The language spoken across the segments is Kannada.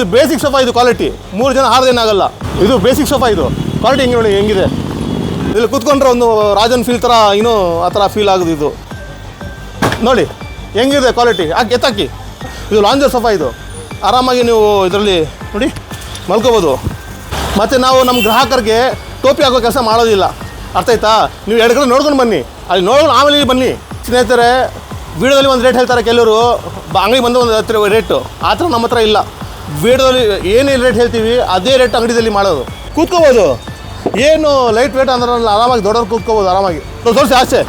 ಇದು ಬೇಸಿಕ್ ಸೋಫಾ ಇದು ಕ್ವಾಲಿಟಿ ಮೂರು ಜನ ಹಾರದೇನಾಗಲ್ಲ ಇದು ಬೇಸಿಕ್ ಸೋಫಾ ಇದು. ಕ್ವಾಲಿಟಿ ಹೆಂಗೆ ನೋಡಿ, ಹೆಂಗಿದೆ? ಇಲ್ಲಿ ಕೂತ್ಕೊಂಡ್ರೆ ಒಂದು ರಾಜನ್ ಫೀಲ್ ಥರ ಇನ್ನೂ ಆ ಥರ ಫೀಲ್ ಆಗೋದು ಇದು. ನೋಡಿ, ಹೆಂಗಿದೆ ಕ್ವಾಲಿಟಿ ಹಾಕಿ, ಎತ್ತಾಕಿ. ಇದು ಲಾಂಜರ್ ಸೋಫಾ ಇದು. ಆರಾಮಾಗಿ ನೀವು ಇದರಲ್ಲಿ ನೋಡಿ, ಮಲ್ಕೋಬೋದು. ಮತ್ತು ನಾವು ನಮ್ಮ ಗ್ರಾಹಕರಿಗೆ ಟೋಪಿ ಹಾಕೋ ಕೆಲಸ ಮಾಡೋದಿಲ್ಲ. ಅರ್ಥ ಆಯ್ತಾ? ನೀವು ಎರಡು ಕಡೆ ನೋಡ್ಕೊಂಡು ಬನ್ನಿ. ಅಲ್ಲಿ ನೋಡ್ಕೊಂಡು ಆಮೇಲೆ ಇಲ್ಲಿ ಬನ್ನಿ. ಸ್ನೇಹಿತರೆ ವೀಡಿಯೋದಲ್ಲಿ ಒಂದು ರೇಟ್ ಹೇಳ್ತಾರೆ ಕೆಲವರು. ಬ- ಅಂಗಡಿ ಬಂದು ಒಂದು ಹತ್ತಿರ ರೇಟು ಆ ಥರ ನಮ್ಮ ಹತ್ರ ಇಲ್ಲ. ವಿಡಿಯೋದಲ್ಲಿ ಏನು ರೇಟ್ ಹೇಳ್ತೀವಿ, ಅದೇ ರೇಟ್ ಅಂಗಡಿದಲ್ಲಿ ಮಾಡೋದು. ಕೂತ್ಕೋಬೋದು. ಏನು ಲೈಟ್ ವೇಟ್ ಅಂದ್ರೆ ಆರಾಮಾಗಿ ದೊಡ್ಡವ್ರು ಕೂತ್ಕೋಬೋದು ಆರಾಮಾಗಿ. ತೋರಿಸಿ ಆಸೆ.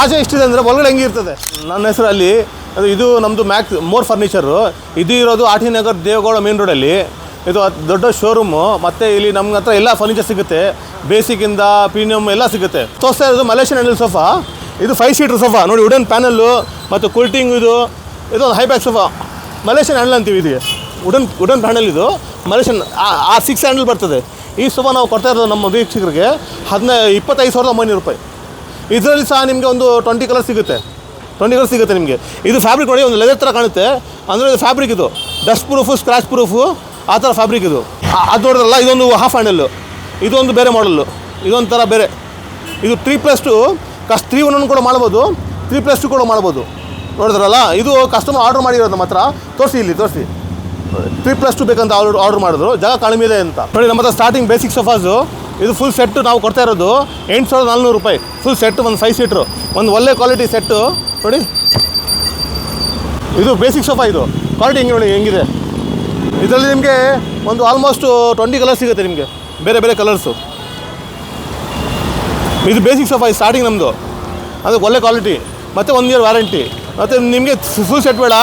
ಆಸೆ ಎಷ್ಟಿದೆ ಅಂದರೆ ಒಳಗಡೆ ಹೆಂಗೆ ಇರ್ತದೆ? ನನ್ನ ಹೆಸರು ಅಲ್ಲಿ ಅದು ಇದು ನಮ್ಮದು ಮ್ಯಾಕ್ಸ್, ಮೋರ್ ಫರ್ನಿಚರು. ಇದು ಇರೋದು R T Nagar Devegowda main ರೋಡಲ್ಲಿ ಇದು ದೊಡ್ಡ ಶೋರೂಮು ಮತ್ತು ಇಲ್ಲಿ ನಮ್ಗೆ ಹತ್ರ ಎಲ್ಲ ಫರ್ನಿಚರ್ ಸಿಗುತ್ತೆ. ಬೇಸಿಕ್ಕಿಂದ ಪ್ರೀಮಿಯಮ್ ಎಲ್ಲ ಸಿಗುತ್ತೆ. ತೋರಿಸ್ತಾ ಇರೋದು ಮಲೇಷಿಯನ್ ಹ್ಯಾಂಡಲ್ ಸೋಫಾ ಇದು ಫೈವ್ ಸೀಟ್ರ್ ಸೋಫಾ ನೋಡಿ ವುಡನ್ ಪ್ಯಾನಲ್ಲು ಮತ್ತು ಕುಲ್ಟಿಂಗ್ ಇದು. ಇದು ಒಂದು ಹೈಬ್ಯಾಕ್ ಸೋಫಾ ಮಲೇಷಿಯನ್ ಹ್ಯಾಂಡಲ್ ಅಂತೀವಿ ಇದಕ್ಕೆ. ವುಡನ್ ವುಡನ್ ಹ್ಯಾಂಡಲ್ ಇದು. ಮಲೇಷನ್ ಆ ಸಿಕ್ಸ್ ಹ್ಯಾಂಡಲ್ ಬರ್ತದೆ. ಈ ಸೋಫಾ ನಾವು ಕೊಡ್ತಾ ಇರೋದು ನಮ್ಮ ವೀಕ್ಷಕರಿಗೆ ಹದಿನೈ, ಇಪ್ಪತ್ತೈದು ಸಾವಿರದ ಒಂಬೈನೂರು ರೂಪಾಯಿ. ಇದರಲ್ಲಿ ಸಹ ನಿಮಗೆ ಒಂದು ಟ್ವೆಂಟಿ ಕಲರ್ ಸಿಗುತ್ತೆ. ಟ್ವೆಂಟಿ ಕಲರ್ ಸಿಗುತ್ತೆ ನಿಮಗೆ. ಇದು ಫ್ಯಾಬ್ರಿಕ್ ನೋಡಿ, ಒಂದು ಲೆದರ್ ಥರ ಕಾಣುತ್ತೆ. ಅಂದರೆ ಇದು ಫ್ಯಾಬ್ರಿಕ್ ಇದು. ಡಸ್ಟ್ ಪ್ರೂಫು ಸ್ಕ್ರಾಚ್ ಪ್ರೂಫು ಆ ಥರ ಫ್ಯಾಬ್ರಿಕ್ ಇದು. ಅದು ನೋಡಿದ್ರಲ್ಲ, ಇದೊಂದು ಹಾಫ್ ಹ್ಯಾಂಡಲ್ಲು ಇದೊಂದು ಬೇರೆ ಮಾಡಲ್ಲು ಇದೊಂದು ಥರ ಬೇರೆ. ಇದು ತ್ರೀ ಪ್ಲಸ್ ಟು ಕಸ್ ತ್ರೀ ಒನ್ ಕೂಡ ಮಾಡ್ಬೋದು. ತ್ರೀ ಪ್ಲಸ್ ಟು ಕೂಡ ಮಾಡ್ಬೋದು. ನೋಡಿದ್ರಲ್ಲ, ಇದು ಕಸ್ಟಮರ್ ಆರ್ಡರ್ ಮಾಡಿರೋದು ನಮ್ಮ ಹತ್ರ ತೋರಿಸಿ ಇಲ್ಲಿ, ತೋರಿಸಿ. ತ್ರೀ ಪ್ಲಸ್ ಟು ಬೇಕಂತ ಆರ್ಡರ್ ಆರ್ಡರ್ ಮಾಡಿದ್ರು. ಜಾಗ ಕಡಿಮೆ ಇದೆ ಅಂತ. ನೋಡಿ, ನಮ್ಮ ಹತ್ರ ಸ್ಟಾರ್ಟಿಂಗ್ ಬೇಸಿಕ್ ಸೋಫಾಸು ಇದು ಫುಲ್ ಸೆಟ್ಟು ನಾವು ಕೊಡ್ತಾ ಇರೋದು ಎಂಟು ಸಾವಿರದ ನಾಲ್ನೂರು ರೂಪಾಯಿ. ಫುಲ್ ಸೆಟ್ ಒಂದು ಫೈವ್ ಸೀಟ್ರು ಒಂದು ಒಳ್ಳೆ ಕ್ವಾಲಿಟಿ ಸೆಟ್ಟು ನೋಡಿ. ಇದು ಬೇಸಿಕ್ ಸೋಫಾ ಇದು. ಕ್ವಾಲಿಟಿ ಹೆಂಗೆ ನೋಡಿ, ಹೆಂಗಿದೆ? ಇದರಲ್ಲಿ ನಿಮಗೆ ಒಂದು ಆಲ್ಮೋಸ್ಟು ಟ್ವೆಂಟಿ ಕಲರ್ ಸಿಗುತ್ತೆ ನಿಮಗೆ. ಬೇರೆ ಬೇರೆ ಕಲರ್ಸು ಇದು ಬೇಸಿಕ್ ಸೋಫಾ ಸ್ಟಾರ್ಟಿಂಗ್ ನಮ್ಮದು ಅದು ಒಳ್ಳೆ ಕ್ವಾಲಿಟಿ ಮತ್ತು ಒನ್ ಇಯರ್ ವ್ಯಾರಂಟಿ ಮತ್ತು ನಿಮಗೆ ಫುಲ್ ಸೆಟ್ ಬೇಡ.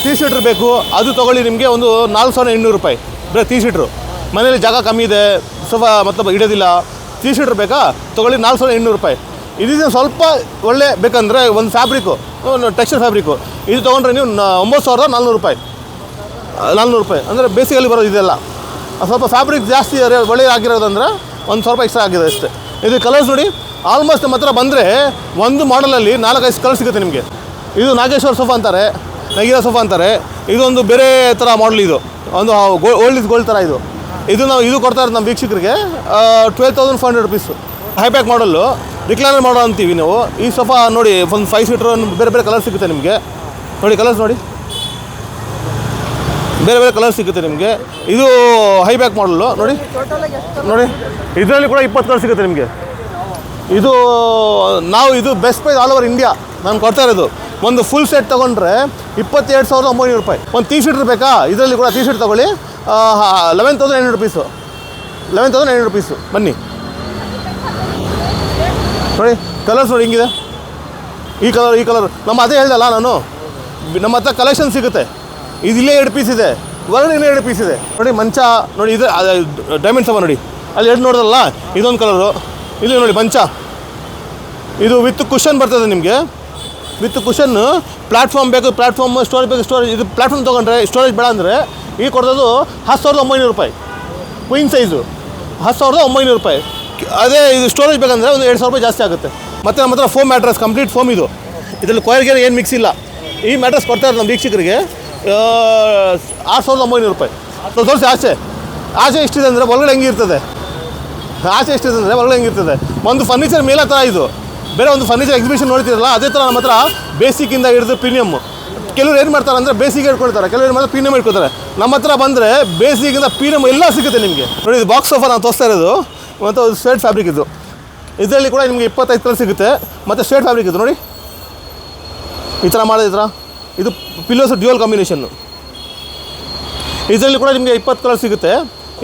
ತ್ರೀ ಸೀಟ್ರ್ ಬೇಕು, ಅದು ತೊಗೊಳ್ಳಿ ನಿಮಗೆ ಒಂದು ನಾಲ್ಕು ಸಾವಿರದ ಎಂಟುನೂರು ರೂಪಾಯಿ. ಬರೀ ಟೀ ಶರ್ಟ್ರು ಮನೇಲಿ ಜಾಗ ಕಮ್ಮಿ ಇದೆ ಸ್ವಲ್ಪ ಮತ್ತೊಬ್ಬ ಇಡೋದಿಲ್ಲ ತ್ರೀ ಸೀಟ್ರ್ ಬೇಕಾ? ತೊಗೊಳ್ಳಿ ನಾಲ್ಕು ಸಾವಿರದ ಎಂಟುನೂರು ರೂಪಾಯಿ. ಇದೀಗ ಸ್ವಲ್ಪ ಒಳ್ಳೆ ಬೇಕಂದರೆ ಒಂದು ಫ್ಯಾಬ್ರಿಕ್ಕು ಒಂದು ಟೆಕ್ಸ್ಚರ್ ಫ್ಯಾಬ್ರಿಕ್ಕು ಇದು ತೊಗೊಂಡ್ರೆ ನೀವು ಒಂಬತ್ತು ಸಾವಿರದ ನಾಲ್ನೂರು ರೂಪಾಯಿ. ನಾಲ್ನೂರು ರೂಪಾಯಿ. ಅಂದರೆ ಬೇಸಿಗೆಯಲ್ಲಿ ಬರೋದು ಇದೆಲ್ಲ. ಸ್ವಲ್ಪ ಫ್ಯಾಬ್ರಿಕ್ ಜಾಸ್ತಿ ಒಳ್ಳೆ ಆಗಿರೋದಂದ್ರೆ ಒಂದು ಸ್ವಲ್ಪ ಎಕ್ಸ್ಟ್ರಾ ಆಗಿದೆ ಅಷ್ಟೇ. ಇದು ಕಲರ್ಸ್ ನೋಡಿ ಆಲ್ಮೋಸ್ಟ್ ನಮ್ಮ ಹತ್ರ ಬಂದರೆ ಒಂದು ಮಾಡಲಲ್ಲಿ ನಾಲ್ಕೈದು ಕಲರ್ ಸಿಗುತ್ತೆ ನಿಮಗೆ. ಇದು ನಾಗೇಶ್ವರ ಸೋಫಾ ಅಂತಾರೆ. ನಗೀರ ಸೋಫಾ ಅಂತಾರೆ. ಇದೊಂದು ಬೇರೆ ಥರ ಮಾಡಲ್ ಇದು. ಒಂದು ಓಲ್ಡ್ ಇಸ್ ಗೋಲ್ಡ್ ಥರ ಇದು. ಇದು ನಾವು, ಇದು ಕೊಡ್ತಾ ಇರೋದು ನಮ್ಮ ವೀಕ್ಷಕರಿಗೆ twelve thousand five hundred rupees high back model recliner ಮಾಡೋ ಅಂತೀವಿ ನಾವು. ಈ ಸೋಫಾ ನೋಡಿ, ಒಂದು ಫೈವ್ ಸೀಟ್ರ್ ಬೇರೆ ಬೇರೆ ಕಲರ್ ಸಿಗುತ್ತೆ ನಿಮಗೆ. ನೋಡಿ ಕಲರ್ಸ್ ನೋಡಿ. ಬೇರೆ ಬೇರೆ ಕಲರ್ ಸಿಗುತ್ತೆ ನಿಮಗೆ. ಇದು ಹೈ ಬ್ಯಾಕ್ ಮಾಡಲು ನೋಡಿ. ನೋಡಿ. ಇದರಲ್ಲಿ ಕೂಡ ಇಪ್ಪತ್ತು ಕಲರ್ ಸಿಗುತ್ತೆ ನಿಮಗೆ. ಇದು, ನಾವು, ಇದು best price all over India ನಾನು ಕೊಡ್ತಾ ಇರೋದು. ಒಂದು ಫುಲ್ ಸೆಟ್ ತೊಗೊಂಡ್ರೆ ಇಪ್ಪತ್ತೆರಡು ಸಾವಿರದ ಒಂಬೈನೂರು ರೂಪಾಯಿ. ಒಂದು ಟೀ ಶರ್ಟ್ ಬೇಕಾ? ಇದರಲ್ಲಿ ಕೂಡ ಟೀ ಶರ್ಟ್ ತೊಗೊಳ್ಳಿ ಲೆವೆನ್ ತೌಸಂಡ್ ಎಂಟು ರುಪೀಸು ಲೆವೆನ್ ತೌಸಂಡ್ ಎಂಟು ರುಪೀಸು ಬನ್ನಿ. ನೋಡಿ ಕಲರ್ಸ್ ನೋಡಿ ಹಿಂಗಿದೆ? ಈ ಕಲರ್ ಈ ಕಲರ್ ನಮ್ಮ ಅದೇ ಹೇಳ್ದಲ್ಲ ನಾನು, ನಮ್ಮ ಹತ್ರ ಕಲೆಕ್ಷನ್ ಸಿಗುತ್ತೆ. ಇದಿಲ್ಲೇ ಎರಡು ಪೀಸ್ ಇದೆ. ಹೊರಗಡೆ ಇನ್ನೂ ಎರಡು ಪೀಸ್ ಇದೆ. ನೋಡಿ, ಮಂಚ, ನೋಡಿ, ಇದು ಡೈಮಂಡ್ಸ್ ಅವ ನೋಡಿ. ಅಲ್ಲಿ ಎರಡು ನೋಡಿದ್ರಲ್ಲ ಇದೊಂದು ಕಲರು ಇಲ್ಲಿ ನೋಡಿ, ಮಂಚ. ಇದು ವಿತ್ ಕುಷನ್ ಬರ್ತದೆ ನಿಮಗೆ. ವಿತ್ ಕುಷನ್ನು ಪ್ಲಾಟ್ಫಾರ್ಮ್ ಬೇಕು, ಪ್ಲಾಟ್ಫಾರ್ಮ್ ಸ್ಟೋರೇಜ್ ಬೇಕು ಸ್ಟೋರೇಜ್ ಇದು ಪ್ಲಾಟ್ಫಾರ್ಮ್ ತೊಗೊಂಡ್ರೆ ಸ್ಟೋರೇಜ್ ಬೇಡ ಅಂದರೆ ಈಗ ಕೊಡೋದು ಹತ್ತು ಸಾವಿರದ ಒಂಬೈನೂರು ರೂಪಾಯಿ. ಕ್ವೀನ್ ಸೈಜು ಹತ್ತು ಸಾವಿರದ ಒಂಬೈನೂರು ರೂಪಾಯಿ. ಅದೇ ಇದು ಸ್ಟೋರೇಜ್ ಬೇಕಂದರೆ ಒಂದು ಎರಡು ಸಾವಿರ ರೂಪಾಯಿ ಜಾಸ್ತಿ ಆಗುತ್ತೆ. ಮತ್ತು ನಮ್ಮ ಹತ್ರ ಫೋಮ್ ಮ್ಯಾಟ್ರಸ್ ಕಂಪ್ಲೀಟ್ ಫೋಮ್ ಇದು. ಇದರಲ್ಲಿ ಕೊಯರ್ಗೆ ಏನು ಮಿಕ್ಸ್ ಇಲ್ಲ. ಈ ಮ್ಯಾಟ್ರಸ್ ಕೊಡ್ತಾ ಇರೋದು ನಮ್ಮ ವೀಕ್ಷಕರಿಗೆ ಆರು ಸಾವಿರದ ಒಂಬೈನೂರು ರೂಪಾಯಿ. ತೋರಿಸಿ ಆಸೆ ಆಸೆ ಎಷ್ಟಿದೆ ಅಂದರೆ ಒಳಗಡೆ ಹೆಂಗಿರ್ತದೆ? ಆಸೆ ಎಷ್ಟಿದೆ ಅಂದರೆ ಒಳಗಡೆ ಹೆಂಗಿರ್ತದೆ? ಒಂದು ಫರ್ನಿಚರ್ ಮೇಲೆ ಥರ ಇದು. ಬೇರೆ ಒಂದು ಫರ್ನಿಚರ್ ಎಕ್ಸಿಬಿಷನ್ ನೋಡ್ತಿರಲ್ಲ ಅದೇ ಥರ ನಮ್ಮ ಹತ್ರ ಬೇಸಿಕ್ಕಿಂದ ಹಿಡಿದು ಪ್ರೀಮಿಯಮ್ ಕೆಲವರು ಏನು ಮಾಡ್ತಾರೆ ಅಂದರೆ ಬೇಸಿಗೆ ಇಟ್ಕೊಳ್ತಾರೆ, ಕೆಲವರು ಏನು ಮಾಡ್ತಾರೆ ಪ್ರೀಮಿಯಮ್ ಇಟ್ಕೊಳ್ತಾರೆ. ನಮ್ಮ ಹತ್ರ ಬಂದರೆ ಬೇಸಿಗಿಂದ ಪ್ರೀಮಿಯಮ್ ಎಲ್ಲ ಸಿಗುತ್ತೆ ನಿಮಗೆ. ನೋಡಿ, ಇದು ಬಾಕ್ಸ್ ಆಫರ್ ನಾನು ತೋರಿಸ್ತಾ ಇರೋದು, ಮತ್ತು ಸ್ವೇಟ್ ಫ್ಯಾಬ್ರಿಕ್ ಇದು. ಇದರಲ್ಲಿ ಕೂಡ ನಿಮಗೆ ಇಪ್ಪತ್ತೈದು ಥರ ಸಿಗುತ್ತೆ, ಮತ್ತು ಸ್ವೇಟ್ ಫ್ಯಾಬ್ರಿಕ್ ಇದು ನೋಡಿ. ಈ ಥರ ಮಾಡೋದು ಇದು ಪಿಲ್ಲೋಸ್ ಡ್ಯೂಯಲ್ ಕಾಂಬಿನೇಷನ್ನು ಇದರಲ್ಲಿ ಕೂಡ ನಿಮಗೆ ಇಪ್ಪತ್ತು ಕಲರ್ ಸಿಗುತ್ತೆ,